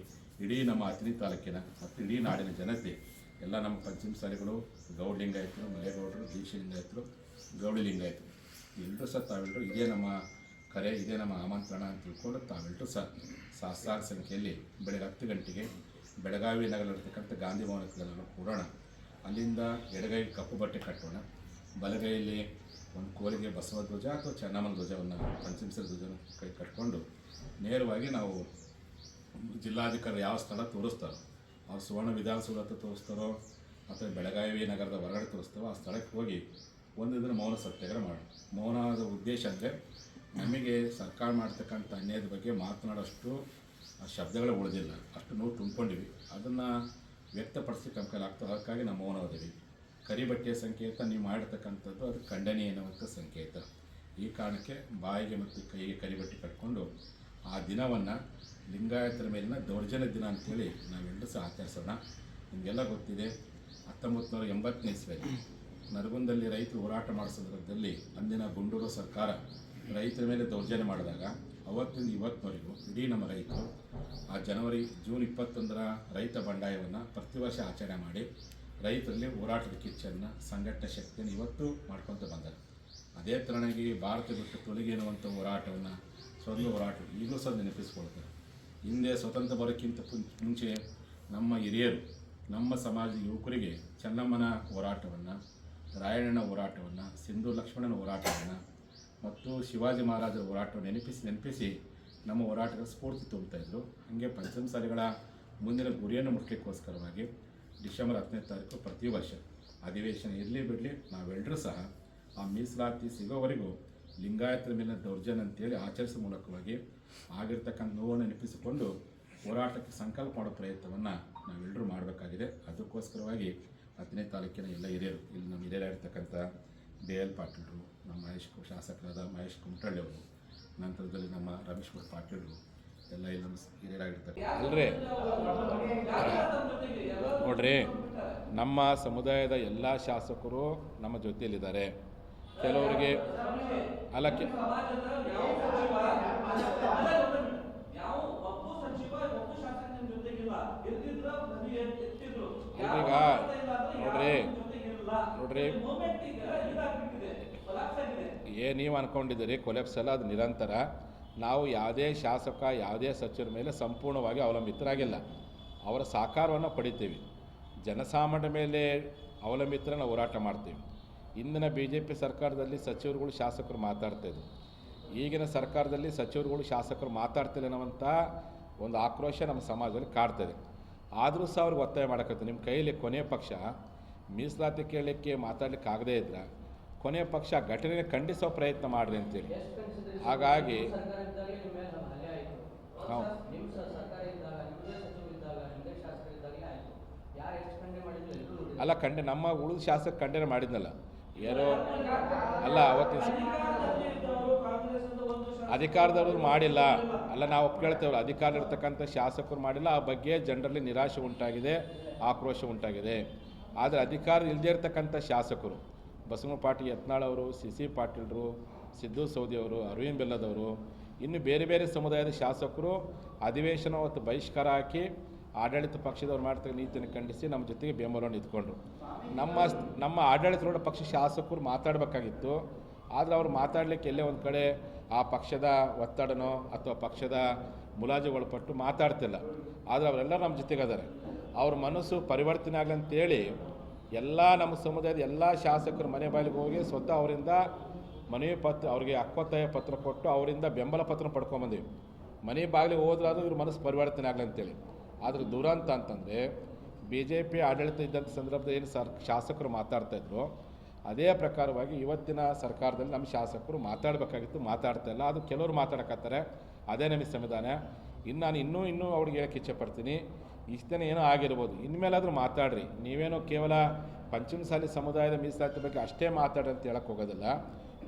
ಇಡೀ ನಮ್ಮ ಅತಿನಿ ತಾಲೂಕಿನ ಮತ್ತು ಇಡೀ ನಾಡಿನ ಜನತೆ, ಎಲ್ಲ ನಮ್ಮ ಪಂಚಮಸಾಲಿಗಳು ಗೌಡ ಲಿಂಗಾಯತರು ಮಲೆಗೌಡರು ದೀಕ್ಷೆ ಲಿಂಗಾಯತರು ಗೌಡಿ ಎಲ್ಲರೂ ಸಹ ತಾವೆಲ್ಲರೂ ಇದೇ ನಮ್ಮ ಕರೆ, ಇದೇ ನಮ್ಮ ಆಮಂತ್ರಣ ಅಂತ ತಿಳ್ಕೊಂಡು ತಾವೆಲ್ಲರೂ ಸಹ ಸಹಸ್ರಾರು ಸಂಖ್ಯೆಯಲ್ಲಿ ಬೆಳಗ್ಗೆ ಹತ್ತು ಗಂಟೆಗೆ ಬೆಳಗಾವಿ ನಗರಲ್ಲಿರ್ತಕ್ಕಂಥ ಗಾಂಧಿ ನಾವು ಕೂಡೋಣ ಅಲ್ಲಿಂದ ಎಡಗೈ ಕಪ್ಪು ಬಟ್ಟೆ ಕಟ್ಟೋಣ. ಬಲಗೈಯಲ್ಲಿ ಒಂದು ಕೋಲಿಗೆ ಬಸವ ಧ್ವಜ ಅಥವಾ ಚೆನ್ನಮ್ಮನ ಧ್ವಜವನ್ನು ಪಂಚಮಿಸರ ಧ್ವಜವನ್ನು ಕೈ ಕಟ್ಕೊಂಡು ನೇರವಾಗಿ ನಾವು ಜಿಲ್ಲಾಧಿಕಾರಿ ಯಾವ ಸ್ಥಳ ತೋರಿಸ್ತಾರೋ ಅವ್ರು ಸುವರ್ಣ ವಿಧಾನಸೌಧ ತೋರಿಸ್ತಾರೋ ಅಥವಾ ಬೆಳಗಾವಿ ನಗರದ ಹೊರಗಡೆ ತೋರಿಸ್ತಾರೋ, ಆ ಸ್ಥಳಕ್ಕೆ ಹೋಗಿ ಒಂದು ದಿನ ಮೌನ ಸತ್ಯಾಗ್ರಹ ಮಾಡೋಣ ಮೌನದ ಉದ್ದೇಶ ಅಂದರೆ ನಮಗೆ ಸರ್ಕಾರ ಮಾಡ್ತಕ್ಕಂಥ ಅನ್ಯಾಯದ ಬಗ್ಗೆ ಮಾತನಾಡೋಷ್ಟು ಆ ಶಬ್ದಗಳೇ ಉಳಿದಿಲ್ಲ. ಅಷ್ಟು ನೋವು ತುಂಬಿಕೊಂಡಿವಿ. ಅದನ್ನು ವ್ಯಕ್ತಪಡಿಸ್ಲಿಕ್ಕೆ ನಮ್ಮ ಆಗ್ತದೆ. ಅದಕ್ಕಾಗಿ ನಾವು ಮೌನ ಹೋದಿವಿ ಕರಿಬಟ್ಟೆಯ ಸಂಕೇತ, ನೀವು ಮಾಡಿರ್ತಕ್ಕಂಥದ್ದು ಅದು ಖಂಡನೀಯ ಎನ್ನುವಂಥ ಸಂಕೇತ. ಈ ಕಾರಣಕ್ಕೆ ಬಾಯಿಗೆ ಮತ್ತು ಕೈಗೆ ಕರಿಬಟ್ಟೆ ಕಟ್ಕೊಂಡು ಆ ದಿನವನ್ನು, ಲಿಂಗಾಯತರ ಮೇಲಿನ ದೌರ್ಜನ್ಯ ದಿನ ಅಂತೇಳಿ ನಾವೆಲ್ಲರೂ ಸಹ ಆಚರಿಸೋಣ. ನಿಮಗೆಲ್ಲ ಗೊತ್ತಿದೆ ಹತ್ತೊಂಬತ್ತು ನೂರ ಎಂಬತ್ತನೇ ಇಸ್ವಿಯಲ್ಲಿ ನರಗುಂದಲ್ಲಿ ರೈತರು ಹೋರಾಟ ಮಾಡಿಸೋದ್ರಲ್ಲಿ ಅಂದಿನ ಗುಂಡೂರು ಸರ್ಕಾರ ರೈತರ ಮೇಲೆ ದೌರ್ಜನ್ಯ ಮಾಡಿದಾಗ ಅವತ್ತಿಂದ ಇವತ್ತಿನವರೆಗೂ ಇಡೀ ನಮ್ಮ ರೈತರು ಆ ಜನವರಿ, ಜೂನ್ ಇಪ್ಪತ್ತೊಂದರ ರೈತ ಬಂಡಾಯವನ್ನು ಪ್ರತಿ ವರ್ಷ ಆಚರಣೆ ಮಾಡಿ ರೈತರಲ್ಲಿ ಹೋರಾಟದ ಕಿಚ್ಚನ್ನು ಸಂಘಟನೆ ಶಕ್ತಿಯನ್ನು ಇವತ್ತು ಮಾಡ್ಕೊತ ಬಂದರು. ಅದೇ ಥರನಾಗಿ ಭಾರತ ಬಿಟ್ಟು ತೊಲಗಿ ಎನ್ನುವಂಥ ಹೋರಾಟವನ್ನು ಸ್ವಂತ ಹೋರಾಟ ಈಗಲೂ ಸಹ ನೆನಪಿಸ್ಕೊಳ್ತಾರೆ ಹಿಂದೆ ಸ್ವತಂತ್ರ ಬರೋಕ್ಕಿಂತ ಮುಂಚೆ ನಮ್ಮ ಹಿರಿಯರು, ನಮ್ಮ ಸಮಾಜದ ಯುವಕರಿಗೆ ಚೆನ್ನಮ್ಮನ ಹೋರಾಟವನ್ನು ರಾಯಣ್ಣನ ಹೋರಾಟವನ್ನು, ಸಿಂಧು ಲಕ್ಷ್ಮಣನ ಹೋರಾಟವನ್ನು ಮತ್ತು ಶಿವಾಜಿ ಮಹಾರಾಜರ ಹೋರಾಟವನ್ನು ನೆನಪಿಸಿ ನೆನಪಿಸಿ ನಮ್ಮ ಹೋರಾಟದ ಸ್ಫೂರ್ತಿ ತುಂಬುತ್ತಾ ಇದ್ದರು ಹಾಗೆ ಪಂಚಮಸಾಲಿಗಳ ಮುಂದಿನ ಗುರಿಯನ್ನು ಮುಟ್ಟಲಿಕ್ಕೋಸ್ಕರವಾಗಿ ಡಿಸೆಂಬರ್ ಹತ್ತನೇ ತಾರೀಕು ಪ್ರತಿ ವರ್ಷ ಅಧಿವೇಶನ ಇರಲಿ ಬಿಡಲಿ ನಾವೆಲ್ಲರೂ ಸಹ ಆ ಮೀಸಲಾತಿ ಸಿಗೋವರೆಗೂ ಲಿಂಗಾಯತರ ಮೇಲಿನ ದೌರ್ಜನ್ಯ ಅಂತೇಳಿ ಆಚರಿಸುವ ಮೂಲಕವಾಗಿ ಆಗಿರ್ತಕ್ಕಂಥ ನೋವನ್ನು ನೆನಪಿಸಿಕೊಂಡು ಹೋರಾಟಕ್ಕೆ ಸಂಕಲ್ಪ ಮಾಡೋ ಪ್ರಯತ್ನವನ್ನು ನಾವೆಲ್ಲರೂ ಮಾಡಬೇಕಾಗಿದೆ. ಅದಕ್ಕೋಸ್ಕರವಾಗಿ ಹತ್ತನೇ ತಾಲೂಕಿನ ಎಲ್ಲ ಹಿರಿಯರು ಇಲ್ಲಿ ನಮ್ಮ ಹಿರಿಯರಾಗಿರ್ತಕ್ಕಂಥ ಡಿ ಎಲ್ ಪಾಟೀಲ್ರು ನಮ್ಮ ಮಹೇಶ್ ಕು- ಶಾಸಕರಾದ ಮಹೇಶ್ ಕುಮಟಳ್ಳಿ ಅವರು ನಂತರದಲ್ಲಿ ನಮ್ಮ ರಮೇಶ್ ಕುಮಾರ್ ಪಾಟೀಲ್ರು ಎಲ್ಲ ಇಲ್ಲಿ ನಮ್ಮ ಹಿರಿಯರಾಗಿರ್ತಾರೆ ಅಲ್ರಿ. ನೋಡ್ರಿ ನಮ್ಮ ಸಮುದಾಯದ ಎಲ್ಲ ಶಾಸಕರು ನಮ್ಮ ಜೊತೆಯಲ್ಲಿದ್ದಾರೆ. ಕೆಲವರಿಗೆ ಅಲ್ಲ ಕೆ ಈಗ ನೋಡ್ರಿ. ನೋಡ್ರಿ. ಏ, ನೀವು ಅನ್ಕೊಂಡಿದ್ದೀರಿ ಕೊಲೆಪ್ಸ್ ಎಲ್ಲ ಅದು ನಿರಂತರ. ನಾವು ಯಾವುದೇ ಶಾಸಕ, ಯಾವುದೇ ಸಚಿವರ ಮೇಲೆ ಸಂಪೂರ್ಣವಾಗಿ ಅವಲಂಬಿತರಾಗಿಲ್ಲ. ಅವರ ಸಹಕಾರವನ್ನು ಪಡಿತೀವಿ. ಜನಸಾಮಾನ್ಯ ಮೇಲೆ ಅವಲಂಬಿತರ ನಾವು ಹೋರಾಟ ಮಾಡ್ತೀವಿ. ಇಂದಿನ ಬಿ ಜೆ ಪಿ ಸರ್ಕಾರದಲ್ಲಿ ಸಚಿವರುಗಳು, ಶಾಸಕರು ಮಾತಾಡ್ತಾಯಿದ್ರು ಈಗಿನ ಸರ್ಕಾರದಲ್ಲಿ ಸಚಿವರುಗಳು, ಶಾಸಕರು ಮಾತಾಡ್ತಿಲ್ಲ ಅನ್ನುವಂಥ ಒಂದು ಆಕ್ರೋಶ ನಮ್ಮ ಸಮಾಜದಲ್ಲಿ ಕಾಡ್ತದೆ ಆದರೂ ಸಹ ಅವ್ರಿಗೆ ಒತ್ತಾಯ ಮಾಡಕತ್ತೆ ನಿಮ್ಮ ಕೈಯಲ್ಲಿ ಕೊನೆಯ ಪಕ್ಷ ಮೀಸಲಾತಿ ಕೇಳಲಿಕ್ಕೆ ಮಾತಾಡ್ಲಿಕ್ಕೆ ಆಗದೇ ಇದ್ರೆ ಕೊನೆಯ ಪಕ್ಷ ಆ ಘಟನೆ ಖಂಡಿಸೋ ಪ್ರಯತ್ನ ಮಾಡ್ರಿ ಅಂತೇಳಿ. ಹಾಗಾಗಿ ಹ್ಞೂ ಅಲ್ಲ ಖಂಡ ನಮ್ಮ ಉಳಿದ ಶಾಸಕ ಖಂಡನೆ ಮಾಡಿದ್ನಲ್ಲ. ಏನೋ ಅಲ್ಲ ಅವತ್ತಿನ ಸ- ಅಧಿಕಾರದವ್ರು ಮಾಡಿಲ್ಲ. ಅಲ್ಲ ನಾವು ಒಪ್ಕೊಳ್ತೇವಲ್ಲ ಅಧಿಕಾರ ಇರ್ತಕ್ಕಂಥ ಶಾಸಕರು ಮಾಡಿಲ್ಲ. ಆ ಬಗ್ಗೆ ಜನರಲ್ಲಿ ನಿರಾಶೆ ಉಂಟಾಗಿದೆ ಆಕ್ರೋಶ ಉಂಟಾಗಿದೆ. ಆದರೆ ಅಧಿಕಾರ ಇಲ್ಲದೇ ಇರತಕ್ಕಂಥ ಶಾಸಕರು ಬಸವ ಪಾಟೀಲ್ ಯತ್ನಾಳ್ ಅವರು, ಸಿ ಸಿ ಪಾಟೀಲ್ರು, ಸಿದ್ದು ಸೌದಿಯವರು ಅರವಿಂದ್ ಬೆಲ್ಲದವರು ಇನ್ನು ಬೇರೆ ಬೇರೆ ಸಮುದಾಯದ ಶಾಸಕರು ಅಧಿವೇಶನ ಹೊತ್ತು ಬಹಿಷ್ಕಾರ ಹಾಕಿ ಆಡಳಿತ ಪಕ್ಷದವ್ರು ಮಾಡ್ತಕ್ಕ ನೀತಿಯನ್ನು ಖಂಡಿಸಿ ನಮ್ಮ ಜೊತೆಗೆ ಬೆಂಬಲವನ್ನು ಇದ್ಕೊಂಡ್ರು ನಮ್ಮ ನಮ್ಮ ಆಡಳಿತಾರೂಢ ಪಕ್ಷ ಶಾಸಕರು ಮಾತಾಡಬೇಕಾಗಿತ್ತು. ಆದರೆ ಅವ್ರು ಮಾತಾಡಲಿಕ್ಕೆ ಎಲ್ಲೇ ಒಂದು ಕಡೆ ಆ ಪಕ್ಷದ ಒತ್ತಡನೋ ಅಥವಾ ಪಕ್ಷದ ಮುಲಾಜು ಒಳಪಟ್ಟು ಮಾತಾಡ್ತಿಲ್ಲ. ಆದರೆ ಅವರೆಲ್ಲರೂ ನಮ್ಮ ಜೊತೆಗದಾರೆ ಅವ್ರ ಮನಸ್ಸು ಪರಿವರ್ತನೆ ಆಗಲಿ ಅಂತೇಳಿ ಎಲ್ಲ ನಮ್ಮ ಸಮುದಾಯದ ಎಲ್ಲ ಶಾಸಕರು ಮನೆ ಬಾಯಿಗೆ ಹೋಗಿ ಸ್ವತಃ ಅವರಿಂದ ಮನವಿ ಪತ್ರ, ಅವ್ರಿಗೆ ಅಕ್ಕೊತ್ತಾಯ ಪತ್ರ ಕೊಟ್ಟು ಅವರಿಂದ ಬೆಂಬಲ ಪತ್ರ ಪಡ್ಕೊಂಬಂದಿವಿ. ಮನೆ ಬಾಗಿಲಿಗೆ ಹೋದ್ರಾದ್ರೂ ಇವ್ರ ಮನಸ್ಸು ಪರಿವರ್ತನೆ ಆಗಲಿ ಅಂತೇಳಿ ಆದರೆ ದುರಂತ ಅಂತಂದರೆ ಬಿ ಜೆ ಪಿ ಆಡಳಿತ ಇದ್ದಂಥ ಸಂದರ್ಭದಲ್ಲಿ ಏನು ಸರ್ ಶಾಸಕರು ಮಾತಾಡ್ತಾ ಇದ್ರು, ಅದೇ ಪ್ರಕಾರವಾಗಿ ಇವತ್ತಿನ ಸರ್ಕಾರದಲ್ಲಿ ನಮ್ಮ ಶಾಸಕರು ಮಾತಾಡಬೇಕಾಗಿತ್ತು, ಮಾತಾಡ್ತಾ ಇಲ್ಲ. ಅದು ಕೆಲವರು ಮಾತಾಡಕತ್ತಾರೆ. ಅದೇ ನಮಗೆ ಸಂವಿಧಾನ. ಇನ್ನು ನಾನು ಇನ್ನೂ ಇನ್ನೂ ಅವ್ರಿಗೆ ಹೇಳಕ್ಕೆ ಇಚ್ಛೆಪಡ್ತೀನಿ ಇಷ್ಟೇ ಏನೋ ಆಗಿರ್ಬೋದು. ಇನ್ಮೇಲಾದರೂ ಮಾತಾಡ್ರಿ. ನೀವೇನೋ ಕೇವಲ ಪಂಚಮಸಾಲಿ ಸಮುದಾಯದ ಮೀಸಲಾತಿ ಬಗ್ಗೆ ಅಷ್ಟೇ ಮಾತಾಡ್ರಿ ಅಂತ ಹೇಳಕ್ಕೆ ಹೋಗೋದಿಲ್ಲ.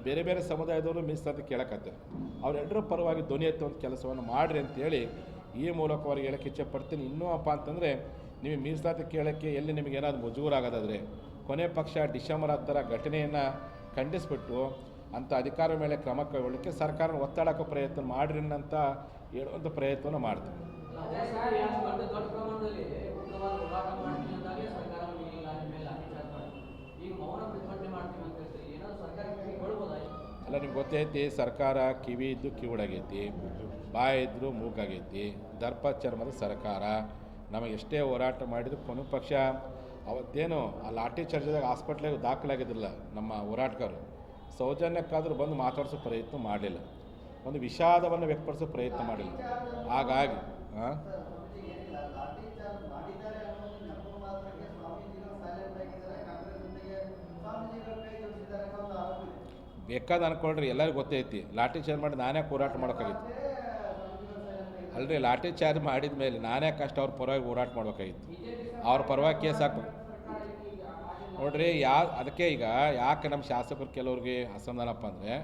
ಬೇರೆ ಬೇರೆ ಸಮುದಾಯದವರು ಮೀಸಲಾತಿ ಕೇಳಕತ್ತಾರೆ. ಅವರೆಲ್ಲರ ಪರವಾಗಿ ಧ್ವನಿ ಎತ್ತುವಂಥ ಕೆಲಸವನ್ನು ಮಾಡಿರಿ ಅಂತೇಳಿ ಈ ಮೂಲಕ ಅವ್ರಿಗೆ ಹೇಳಕ್ಕೆ ಇಚ್ಛೆಪಡ್ತೀನಿ ಇನ್ನೂ ಅಪ್ಪ ಅಂತಂದರೆ ನೀವು ಮೀಸಲಾತಿ ಕೇಳೋಕ್ಕೆ ಎಲ್ಲಿ ನಿಮಗೆ ಏನಾದರೂ ಮುಜುಗರ ಆಗೋದಾದರೆ ಕೊನೆ ಪಕ್ಷ ಡಿಸೆಂಬರ್ ಹತ್ತರ ಘಟನೆಯನ್ನು ಖಂಡಿಸ್ಬಿಟ್ಟು ಅಂಥ ಅಧಿಕಾರ ಮೇಲೆ ಕ್ರಮ ಕೈಗೊಳ್ಳೋಕ್ಕೆ ಸರ್ಕಾರ ಒತ್ತಡಕ್ಕೆ ಪ್ರಯತ್ನ ಮಾಡಿರಿ ಅಂತ ಹೇಳುವಂಥ ಪ್ರಯತ್ನವನ್ನು ಯಾಕೆ ಅಲ್ಲ ನಿಮ್ಗೆ ಗೊತ್ತೈತಿ, ಸರ್ಕಾರ ಕಿವಿ ಇದ್ದು ಕಿವುಡಾಗೈತಿ ಬಾಯಿ ಇದ್ದರೂ ಮೂಕಾಗೈತಿ ದರ್ಪ ಚರ್ಮದ ಸರ್ಕಾರ. ನಮಗೆ ಎಷ್ಟೇ ಹೋರಾಟ ಮಾಡಿದ್ರು ಕೊನೆ ಪಕ್ಷ ಅವತ್ತೇನು ಆ ಲಾಠಿ ಚಾರ್ಜ್ದಾಗ ಹಾಸ್ಪಿಟ್ಲಿಗೆ ದಾಖಲಾಗಿದ್ದಿಲ್ಲ ನಮ್ಮ ಹೋರಾಟಗಾರರು, ಸೌಜನ್ಯಕ್ಕಾದರೂ ಬಂದು ಮಾತಾಡಿಸೋ ಪ್ರಯತ್ನ ಮಾಡಲಿಲ್ಲ. ಒಂದು ವಿಷಾದವನ್ನು ವ್ಯಕ್ತಪಡಿಸೋ ಪ್ರಯತ್ನ ಮಾಡಿಲ್ಲ ಹಾಗಾಗಿ ಬೇಕಾದ ಅನ್ಕೊಳ್ರಿ, ಎಲ್ಲರಿಗೂ ಗೊತ್ತೈತಿ. ಲಾಠಿ ಚಾರ್ಜ್ ಮಾಡಿ ನಾನೇ ಹೋರಾಟ ಮಾಡೋಕ್ಕಾಗಿತ್ತು ಅಲ್ರಿ, ಲಾಠಿ ಚಾರ್ಜ್ ಮಾಡಿದ ಮೇಲೆ ನಾನೇ ಕಷ್ಟ ಅವ್ರ ಪರವಾಗಿ ಹೋರಾಟ ಮಾಡ್ಬೇಕಾಗಿತ್ತು. ಅವ್ರ ಪರವಾಗಿ ಕೇಸ್ ಹಾಕ್ಬೇಕು ನೋಡ್ರಿ, ಯಾ ಅದಕ್ಕೆ ಈಗ ಯಾಕೆ ನಮ್ಮ ಶಾಸಕರು ಕೆಲವ್ರಿಗೆ ಅಸಮಾಧಾನಪ್ಪ ಅಂದರೆ,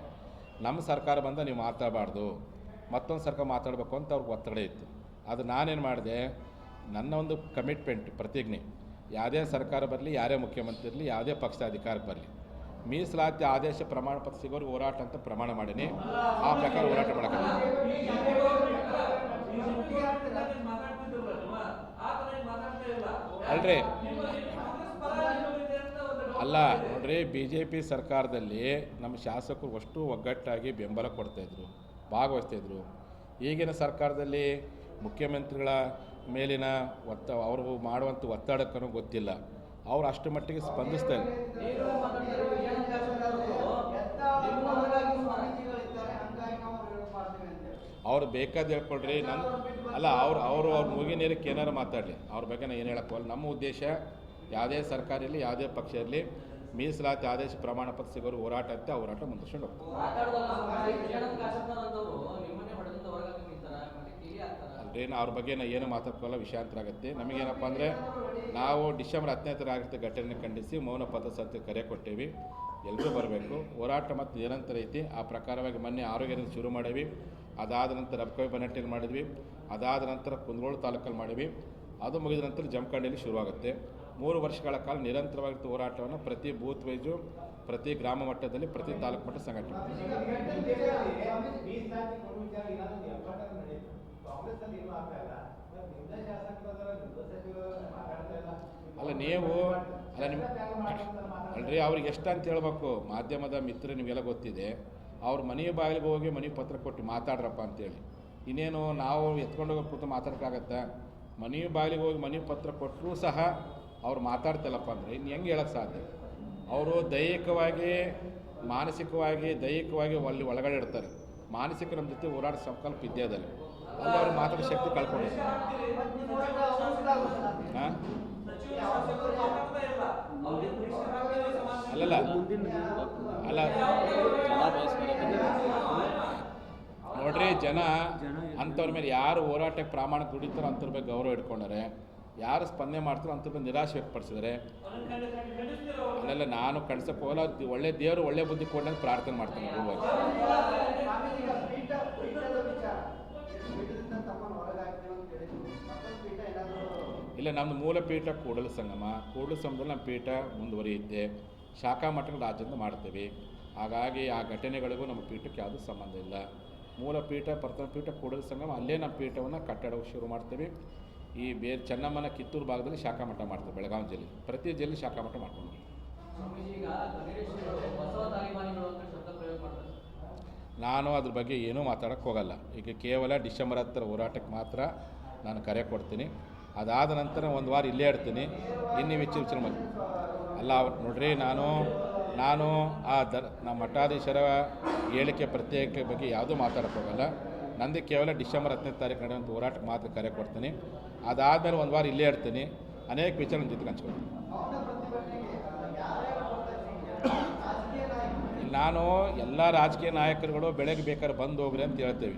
ನಮ್ಮ ಸರ್ಕಾರ ಬಂದ ನೀವು ಮಾತಾಡಬಾರ್ದು. ಮತ್ತೊಂದು ಸರ್ಕಾರ ಮಾತಾಡಬೇಕು ಅಂತ ಅವ್ರಿಗೆ ಒತ್ತಡ ಇತ್ತು. ಅದು ನಾನೇನು ಮಾಡಿದೆ, ನನ್ನ ಒಂದು ಕಮಿಟ್ಮೆಂಟ್ ಪ್ರತಿಜ್ಞೆ. ಯಾವುದೇ ಸರ್ಕಾರ ಬರಲಿ, ಯಾರೇ ಮುಖ್ಯಮಂತ್ರಿ ಇರಲಿ, ಯಾವುದೇ ಪಕ್ಷ ಅಧಿಕಾರಕ್ಕೆ ಬರಲಿ. ಮೀಸಲಾತಿ ಆದೇಶ ಪ್ರಮಾಣ ಪತ್ರ ಸಿಗೋರಿಗೆ ಹೋರಾಟ ಅಂತ ಪ್ರಮಾಣ ಮಾಡೀನಿ. ಆ ಪ್ರಕಾರ ಹೋರಾಟ ಮಾಡೋಕ್ಕಾಗಲ್ಲ. ಅಲ್ರಿ. ಅಲ್ಲ, ನೋಡ್ರಿ ಬಿ ಜೆ ಪಿ ಸರ್ಕಾರದಲ್ಲಿ ನಮ್ಮ ಶಾಸಕರು ಅಷ್ಟು ಒಗ್ಗಟ್ಟಾಗಿ ಬೆಂಬಲ ಕೊಡ್ತಾಯಿದ್ರು ಭಾಗವಹಿಸ್ತಾಯಿದ್ರು ಈಗಿನ ಸರ್ಕಾರದಲ್ಲಿ ಮುಖ್ಯಮಂತ್ರಿಗಳ ಮೇಲಿನ ಒತ್ತ, ಅವರು ಮಾಡುವಂಥ ಒತ್ತಡಕ್ಕೂ ಗೊತ್ತಿಲ್ಲ. ಅವರು ಅಷ್ಟು ಮಟ್ಟಿಗೆ ಸ್ಪಂದಿಸ್ತಾ ಇಲ್ಲ. ನೀವು ಮಾತಾಡ್ತಾರೆ ಏನಂತ ಶಾಸಕರು ನಿಮ್ಮ ಹೊರಗಾಗಿ ಅವ್ರು ಬೇಕಾದ ಹೇಳ್ಕೊಳ್ರಿ ನನ್ನ ಅಲ್ಲ, ಅವ್ರು, ಅವರು, ಅವ್ರ ಮುಗಿನೇರಕ್ಕೆ ಏನಾರು ಮಾತಾಡಲಿ. ಅವ್ರ ಬಗ್ಗೆ ನಾನು ಏನು ಹೇಳಕ್ಕೆ ನಮ್ಮ ಉದ್ದೇಶ ಯಾವುದೇ ಸರ್ಕಾರ ಇರಲಿ, ಯಾವುದೇ ಪಕ್ಷ ಇರಲಿ, ಮೀಸಲಾತಿ ಆದೇಶ ಪ್ರಮಾಣ ಪತ್ರ ಸಿಗೋರು ಹೋರಾಟ ಅಂತ ಹೋರಾಟ ಮುಂದುವರ್ಸ್ಕೊಂಡು ಹೋಗ್ತಾರೆ ಮಾತಾಡೋದಲ್ಲ ಏನಂತ ಶಾಸಕರು ಅಂತವ್ರು ನಿಮ್ಮನ್ನೇ ಹೊಡೆದಿಂದ ಹೊರಗಾಕಿ ನಿಂತಾರ ಮತ್ತೆ ಕಿವಿ ಅಲ್ರಿ ಅವ್ರ ಬಗ್ಗೆ ನಾ ಏನು ಮಾತಾಡ್ಕೊಳ್ಳೋ ವಿಷಯಾಂತರ ಆಗುತ್ತೆ ನಮಗೇನಪ್ಪ ಅಂದರೆ ನಾವು ಡಿಸೆಂಬರ್ ಹತ್ತನೇ ತರ ಘಟನೆ ಖಂಡಿಸಿ ಮೌನ ಪಥ ಸತ್ಯ ಕರೆ ಕೊಟ್ಟೇವಿ. ಎಲ್ಲರೂ ಬರಬೇಕು. ಹೋರಾಟ ಮತ್ತು ನಿರಂತರ ಐತಿ. ಆ ಪ್ರಕಾರವಾಗಿ ಮೊನ್ನೆ ಆರೋಗ್ಯದಿಂದ ಶುರು ಮಾಡೀವಿ. ಅದಾದ ನಂತರ ರಬ್ಕವಿ ಬನಟ್ಟಿಯಲ್ಲಿ ಮಾಡಿದ್ವಿ. ಅದಾದ ನಂತರ ಕುಂದಗೋಳ ತಾಲೂಕಲ್ಲಿ ಮಾಡೀವಿ ಅದು ಮುಗಿದ ನಂತರ ಜಮಖಂಡಿಯಲ್ಲಿ ಶುರುವಾಗುತ್ತೆ. ಮೂರು ವರ್ಷಗಳ ಕಾಲ ನಿರಂತರವಾಗಿ ಹೋರಾಟವನ್ನು. ಪ್ರತಿ ಬೂತ್ ವೈಜು ಪ್ರತಿ ಗ್ರಾಮ ಮಟ್ಟದಲ್ಲಿ, ಪ್ರತಿ ತಾಲೂಕು ಮಟ್ಟ ಸಂಘಟನೆ. ಅಲ್ಲ ನೀವು, ಅಲ್ಲ ನಿಮ್ಮ ಅಲ್ರಿ, ಅವ್ರಿಗೆ ಎಷ್ಟು ಅಂತ ಹೇಳ್ಬೇಕು. ಮಾಧ್ಯಮದ ಮಿತ್ರ ನಿಮಗೆಲ್ಲ ಗೊತ್ತಿದೆ. ಅವ್ರ ಮನೆಯ ಬಾಗಿಲಿಗೆ ಹೋಗಿ ಮನೆ ಪತ್ರ ಕೊಟ್ಟು ಮಾತಾಡ್ರಪ್ಪ ಅಂತೇಳಿ. ಇನ್ನೇನು ನಾವು ಎತ್ಕೊಂಡು ಹೋಗಿ ಕೂತು ಮಾತಾಡೋಕ್ಕಾಗತ್ತಾ ಮನೆ ಬಾಗಿಲಿಗೆ ಹೋಗಿ ಮನೆ ಪತ್ರ ಕೊಟ್ಟರೂ ಸಹ ಅವ್ರು ಮಾತಾಡ್ತಲ್ಲಪ್ಪ ಅಂದರೆ ಇನ್ನು ಹೆಂಗೆ ಹೇಳೋಕ್ಕೆ ಸಾಧ್ಯ? ಅವರು ದೈಹಿಕವಾಗಿ, ಮಾನಸಿಕವಾಗಿ, ದೈಹಿಕವಾಗಿ ಅಲ್ಲಿ ಒಳಗಡೆ ಇರ್ತಾರೆ. ಮಾನಸಿಕ ನಮ್ಮ ಜೊತೆ ಓಡಾಡೋ ಸಂಕಲ್ಪ ಇದ್ದೇ ಅದಲ್ಲ. ಅಲ್ಲಿ ಅವ್ರು ಶಕ್ತಿ ಕಳ್ಕೊಂಡು. ಅಲ್ಲಲ್ಲ. ಅಲ್ಲ. ನೋಡ್ರಿ, ಜನ ಅಂಥವ್ರ ಮೇಲೆ ಯಾರು ಹೋರಾಟಕ್ಕೆ ಪ್ರಾಮಾಣಿಕ ದುಡಿತಾರೋ ಅಂಥವ್ರ ಮೇಲೆ ಗೌರವ ಇಟ್ಕೊಂಡಾರೆ, ಯಾರು ಸ್ಪಂದನೆ ಮಾಡ್ತಾರೋ ಅಂತ ಮೇಲೆ ನಿರಾಶೆ ವ್ಯಕ್ತಪಡಿಸಿದರೆ, ಅಲ್ಲೆಲ್ಲ, ನಾನು ಕಳ್ಸಕ್ಕೆ ಹೋಗಲ್ಲ. ಒಳ್ಳೆ ದೇವರು ಒಳ್ಳೆ ಬುದ್ಧಿ ಕೊಡಂತ ಪ್ರಾರ್ಥನೆ ಮಾಡ್ತಾನೆ ಇಲ್ಲ ನಮ್ಮದು ಮೂಲ ಪೀಠ ಕೂಡಲ ಸಂಗಮ. ಕೂಡಲ ಸಂಗಮದಲ್ಲಿ ನಮ್ಮ ಪೀಠ ಮುಂದುವರಿಯುತ್ತೆ. ಶಾಖಾ ಮಠಗಳು ಆಚರಣೆ ಮಾಡ್ತೇವೆ. ಹಾಗಾಗಿ ಆ ಘಟನೆಗಳಿಗೂ ನಮ್ಮ ಪೀಠಕ್ಕೆ ಯಾವುದೂ ಸಂಬಂಧ ಇಲ್ಲ. ಮೂಲ ಪೀಠ ಪ್ರಥಮ ಪೀಠ ಕೂಡಲ ಸಂಗಮ ಅಲ್ಲೇ ನಮ್ಮ ಪೀಠವನ್ನು ಕಟ್ಟಡ ಶುರು ಮಾಡ್ತೇವೆ. ಈ ಬೇರೆ ಚೆನ್ನಮ್ಮನ ಕಿತ್ತೂರು ಭಾಗದಲ್ಲಿ ಶಾಖಾ ಮಠ ಮಾಡ್ತೇವೆ ಬೆಳಗಾವಿ ಜಿಲ್ಲೆ. ಪ್ರತಿ ಜಿಲ್ಲೆ ಶಾಖಾ ಮಠ ಮಾಡ್ಕೊಂಡು ನಾನು ಅದ್ರ ಬಗ್ಗೆ ಏನೂ ಮಾತಾಡೋಕ್ಕೆ ಹೋಗಲ್ಲ. ಈಗ ಕೇವಲ ಡಿಸೆಂಬರ್ ಹತ್ತಿರ ಹೋರಾಟಕ್ಕೆ ಮಾತ್ರ ನಾನು ಕರೆ ಕೊಡ್ತೀನಿ. ಅದಾದ ನಂತರ ಒಂದು ವಾರ ಇಲ್ಲೇ ಇರ್ತೀನಿ. ಇನ್ನೂ ವಿಚಾರ ವಿಚಾರ ಮಾಡಿ. ಅಲ್ಲ, ನೋಡ್ರಿ, ನಾನು ನಾನು ಆ ದರ್ ನಮ್ಮ ಮಠಾಧೀಶರ ಹೇಳಿಕೆ ಪ್ರತ್ಯೇಕ ಬಗ್ಗೆ ಯಾವುದೂ ಮಾತಾಡೋಕ್ಕೋಗಲ್ಲ ನಂದು ಕೇವಲ ಡಿಸೆಂಬರ್ ಹತ್ತನೇ ತಾರೀಕು ನಡೆಯುವಂಥ ಹೋರಾಟಕ್ಕೆ ಮಾತ್ರ ಕರೆ ಕೊಡ್ತೀನಿ. ಅದಾದಮೇಲೆ ಒಂದು ವಾರ ಇಲ್ಲೇ ಇರ್ತೀನಿ. ಅನೇಕ ವಿಚಾರ ಜೊತೆಗೆ ಹಂಚ್ಕೊಳ್ತೀನಿ ನಾನು ಎಲ್ಲ ರಾಜಕೀಯ ನಾಯಕರುಗಳು ಬೆಳಗ್ಗೆ ಬೇಕಾದ್ರೆ ಬಂದು ಹೋಗ್ರಿ ಅಂತ ಹೇಳ್ತೇವೆ.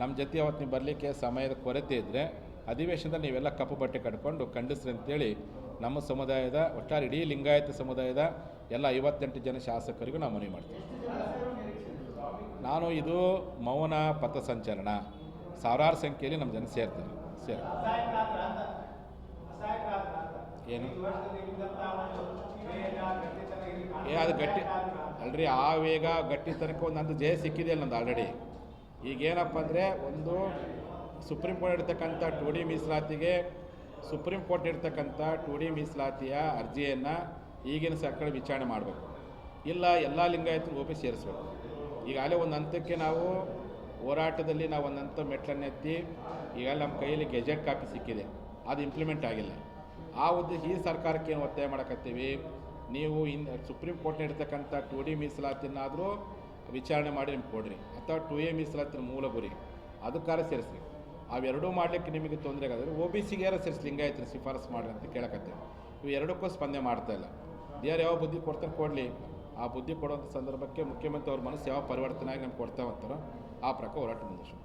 ನಮ್ಮ ಜೊತೆ ಅವತ್ತು ಬರಲಿಕ್ಕೆ ಸಮಯದ ಕೊರತೆ ಇದ್ದರೆ ಅಧಿವೇಶನದಲ್ಲಿ ನೀವೆಲ್ಲ ಕಪ್ಪು ಬಟ್ಟೆ ಕಟ್ಕೊಂಡು ಖಂಡಿಸ್ರಿ ಅಂತೇಳಿ ನಮ್ಮ ಸಮುದಾಯದ, ಒಟ್ಟಾರೆ ಇಡೀ ಲಿಂಗಾಯತ ಸಮುದಾಯದ ಎಲ್ಲ ಐವತ್ತೆಂಟು ಜನ ಶಾಸಕರಿಗೂ ನಾವು ಮನವಿ ಮಾಡ್ತೀವಿ. ನಾನು ಇದು ಮೌನ ಪಥ ಸಂಚಲನ ಸಾವಿರಾರು ಸಂಖ್ಯೆಯಲ್ಲಿ ನಮ್ಮ ಜನ ಸೇರ್ತಾರೆ ಸೇರ್ ಏನು? ಏ, ಅದು ಗಟ್ಟಿ, ಅಲ್ರಿ, ಆ ವೇಗ ಗಟ್ಟಿ ತನಕ ಒಂದು ನಂದು ಜಯ ಸಿಕ್ಕಿದೆ ನಂದು ಆಲ್ರೆಡಿ ಈಗೇನಪ್ಪ ಅಂದರೆ ಒಂದು ಸುಪ್ರೀಂ ಕೋರ್ಟ್ ಇರ್ತಕ್ಕಂಥ ಟು ಡಿ ಮೀಸಲಾತಿಗೆ ಸುಪ್ರೀಂ ಕೋರ್ಟ್ ಇರ್ತಕ್ಕಂಥ ಟು ಡಿ ಮೀಸಲಾತಿಯ ಅರ್ಜಿಯನ್ನು ಈಗಿನ ಸರ್ಕಾರ ವಿಚಾರಣೆ ಮಾಡಬೇಕು. ಇಲ್ಲ, ಎಲ್ಲ ಲಿಂಗಾಯತರು ಒಪ್ಪಿ ಸೇರಿಸ್ಬೇಕು. ಈಗಾಗಲೇ ಒಂದು ಹಂತಕ್ಕೆ ನಾವು ಹೋರಾಟದಲ್ಲಿ ನಾವು ಒಂದು ಹಂತ ಮೆಟ್ಲನ್ನು ಎತ್ತಿ ಈಗ ನಮ್ಮ ಕೈಯಲ್ಲಿ ಗೆಜೆಟ್ ಕಾಪಿ ಸಿಕ್ಕಿದೆ. ಅದು ಇಂಪ್ಲಿಮೆಂಟ್ ಆಗಿಲ್ಲ. ಆ ಉದ್ದೇಶ ಈ ಸರ್ಕಾರಕ್ಕೆ ಏನು ಒತ್ತಾಯ ಮಾಡಕತ್ತೀವಿ? ನೀವು ಇನ್ ಸುಪ್ರೀಂ ಕೋರ್ಟ್ನ ಇರ್ತಕ್ಕಂಥ ಟು ಡಿ ಮೀಸಲಾತಿನಾದರೂ ವಿಚಾರಣೆ ಮಾಡಿ ನಿಮ್ಗೆ ಕೊಡ್ರಿ. ಅಥವಾ ಟು ಎ ಮೀಸಲಾತಿನ ಮೂಲ ಗುರಿ. ಅದಕ್ಕಾರ ಸೇರಿಸ್ರಿ. ಅವೆರಡೂ ಮಾಡಲಿಕ್ಕೆ ನಿಮಗೆ ತೊಂದರೆ ಆಗಾದ್ರೆ ಒ ಬಿ ಸಿಗೆ ಯಾರು ಸೇರಿಸಿ ಲಿಂಗಾಯತನ ಶಿಫಾರಸು ಮಾಡ್ರಿ ಅಂತ ಕೇಳಕತ್ತೆ ಇವು ಎರಡಕ್ಕೂ ಸ್ಪಂದನೆ ಮಾಡ್ತಾ ಇಲ್ಲ. ದೇವ್ರು ಯಾವ ಬುದ್ಧಿ ಕೊಡ್ತಾರೆ ಕೊಡಲಿ. ಆ ಬುದ್ಧಿ ಕೊಡುವಂಥ ಸಂದರ್ಭಕ್ಕೆ ಮುಖ್ಯಮಂತ್ರಿ ಅವ್ರ ಮನಸ್ಸು ಯಾವ ಪರಿವರ್ತನೆ ಆಗಿ ನಮ್ಗೆ ಕೊಡ್ತಾವಂತಾರೋ ಆ ಪ್ರಕಾರ ಹೋರಾಟ ಮುಂದುವರ್ಸೋಣ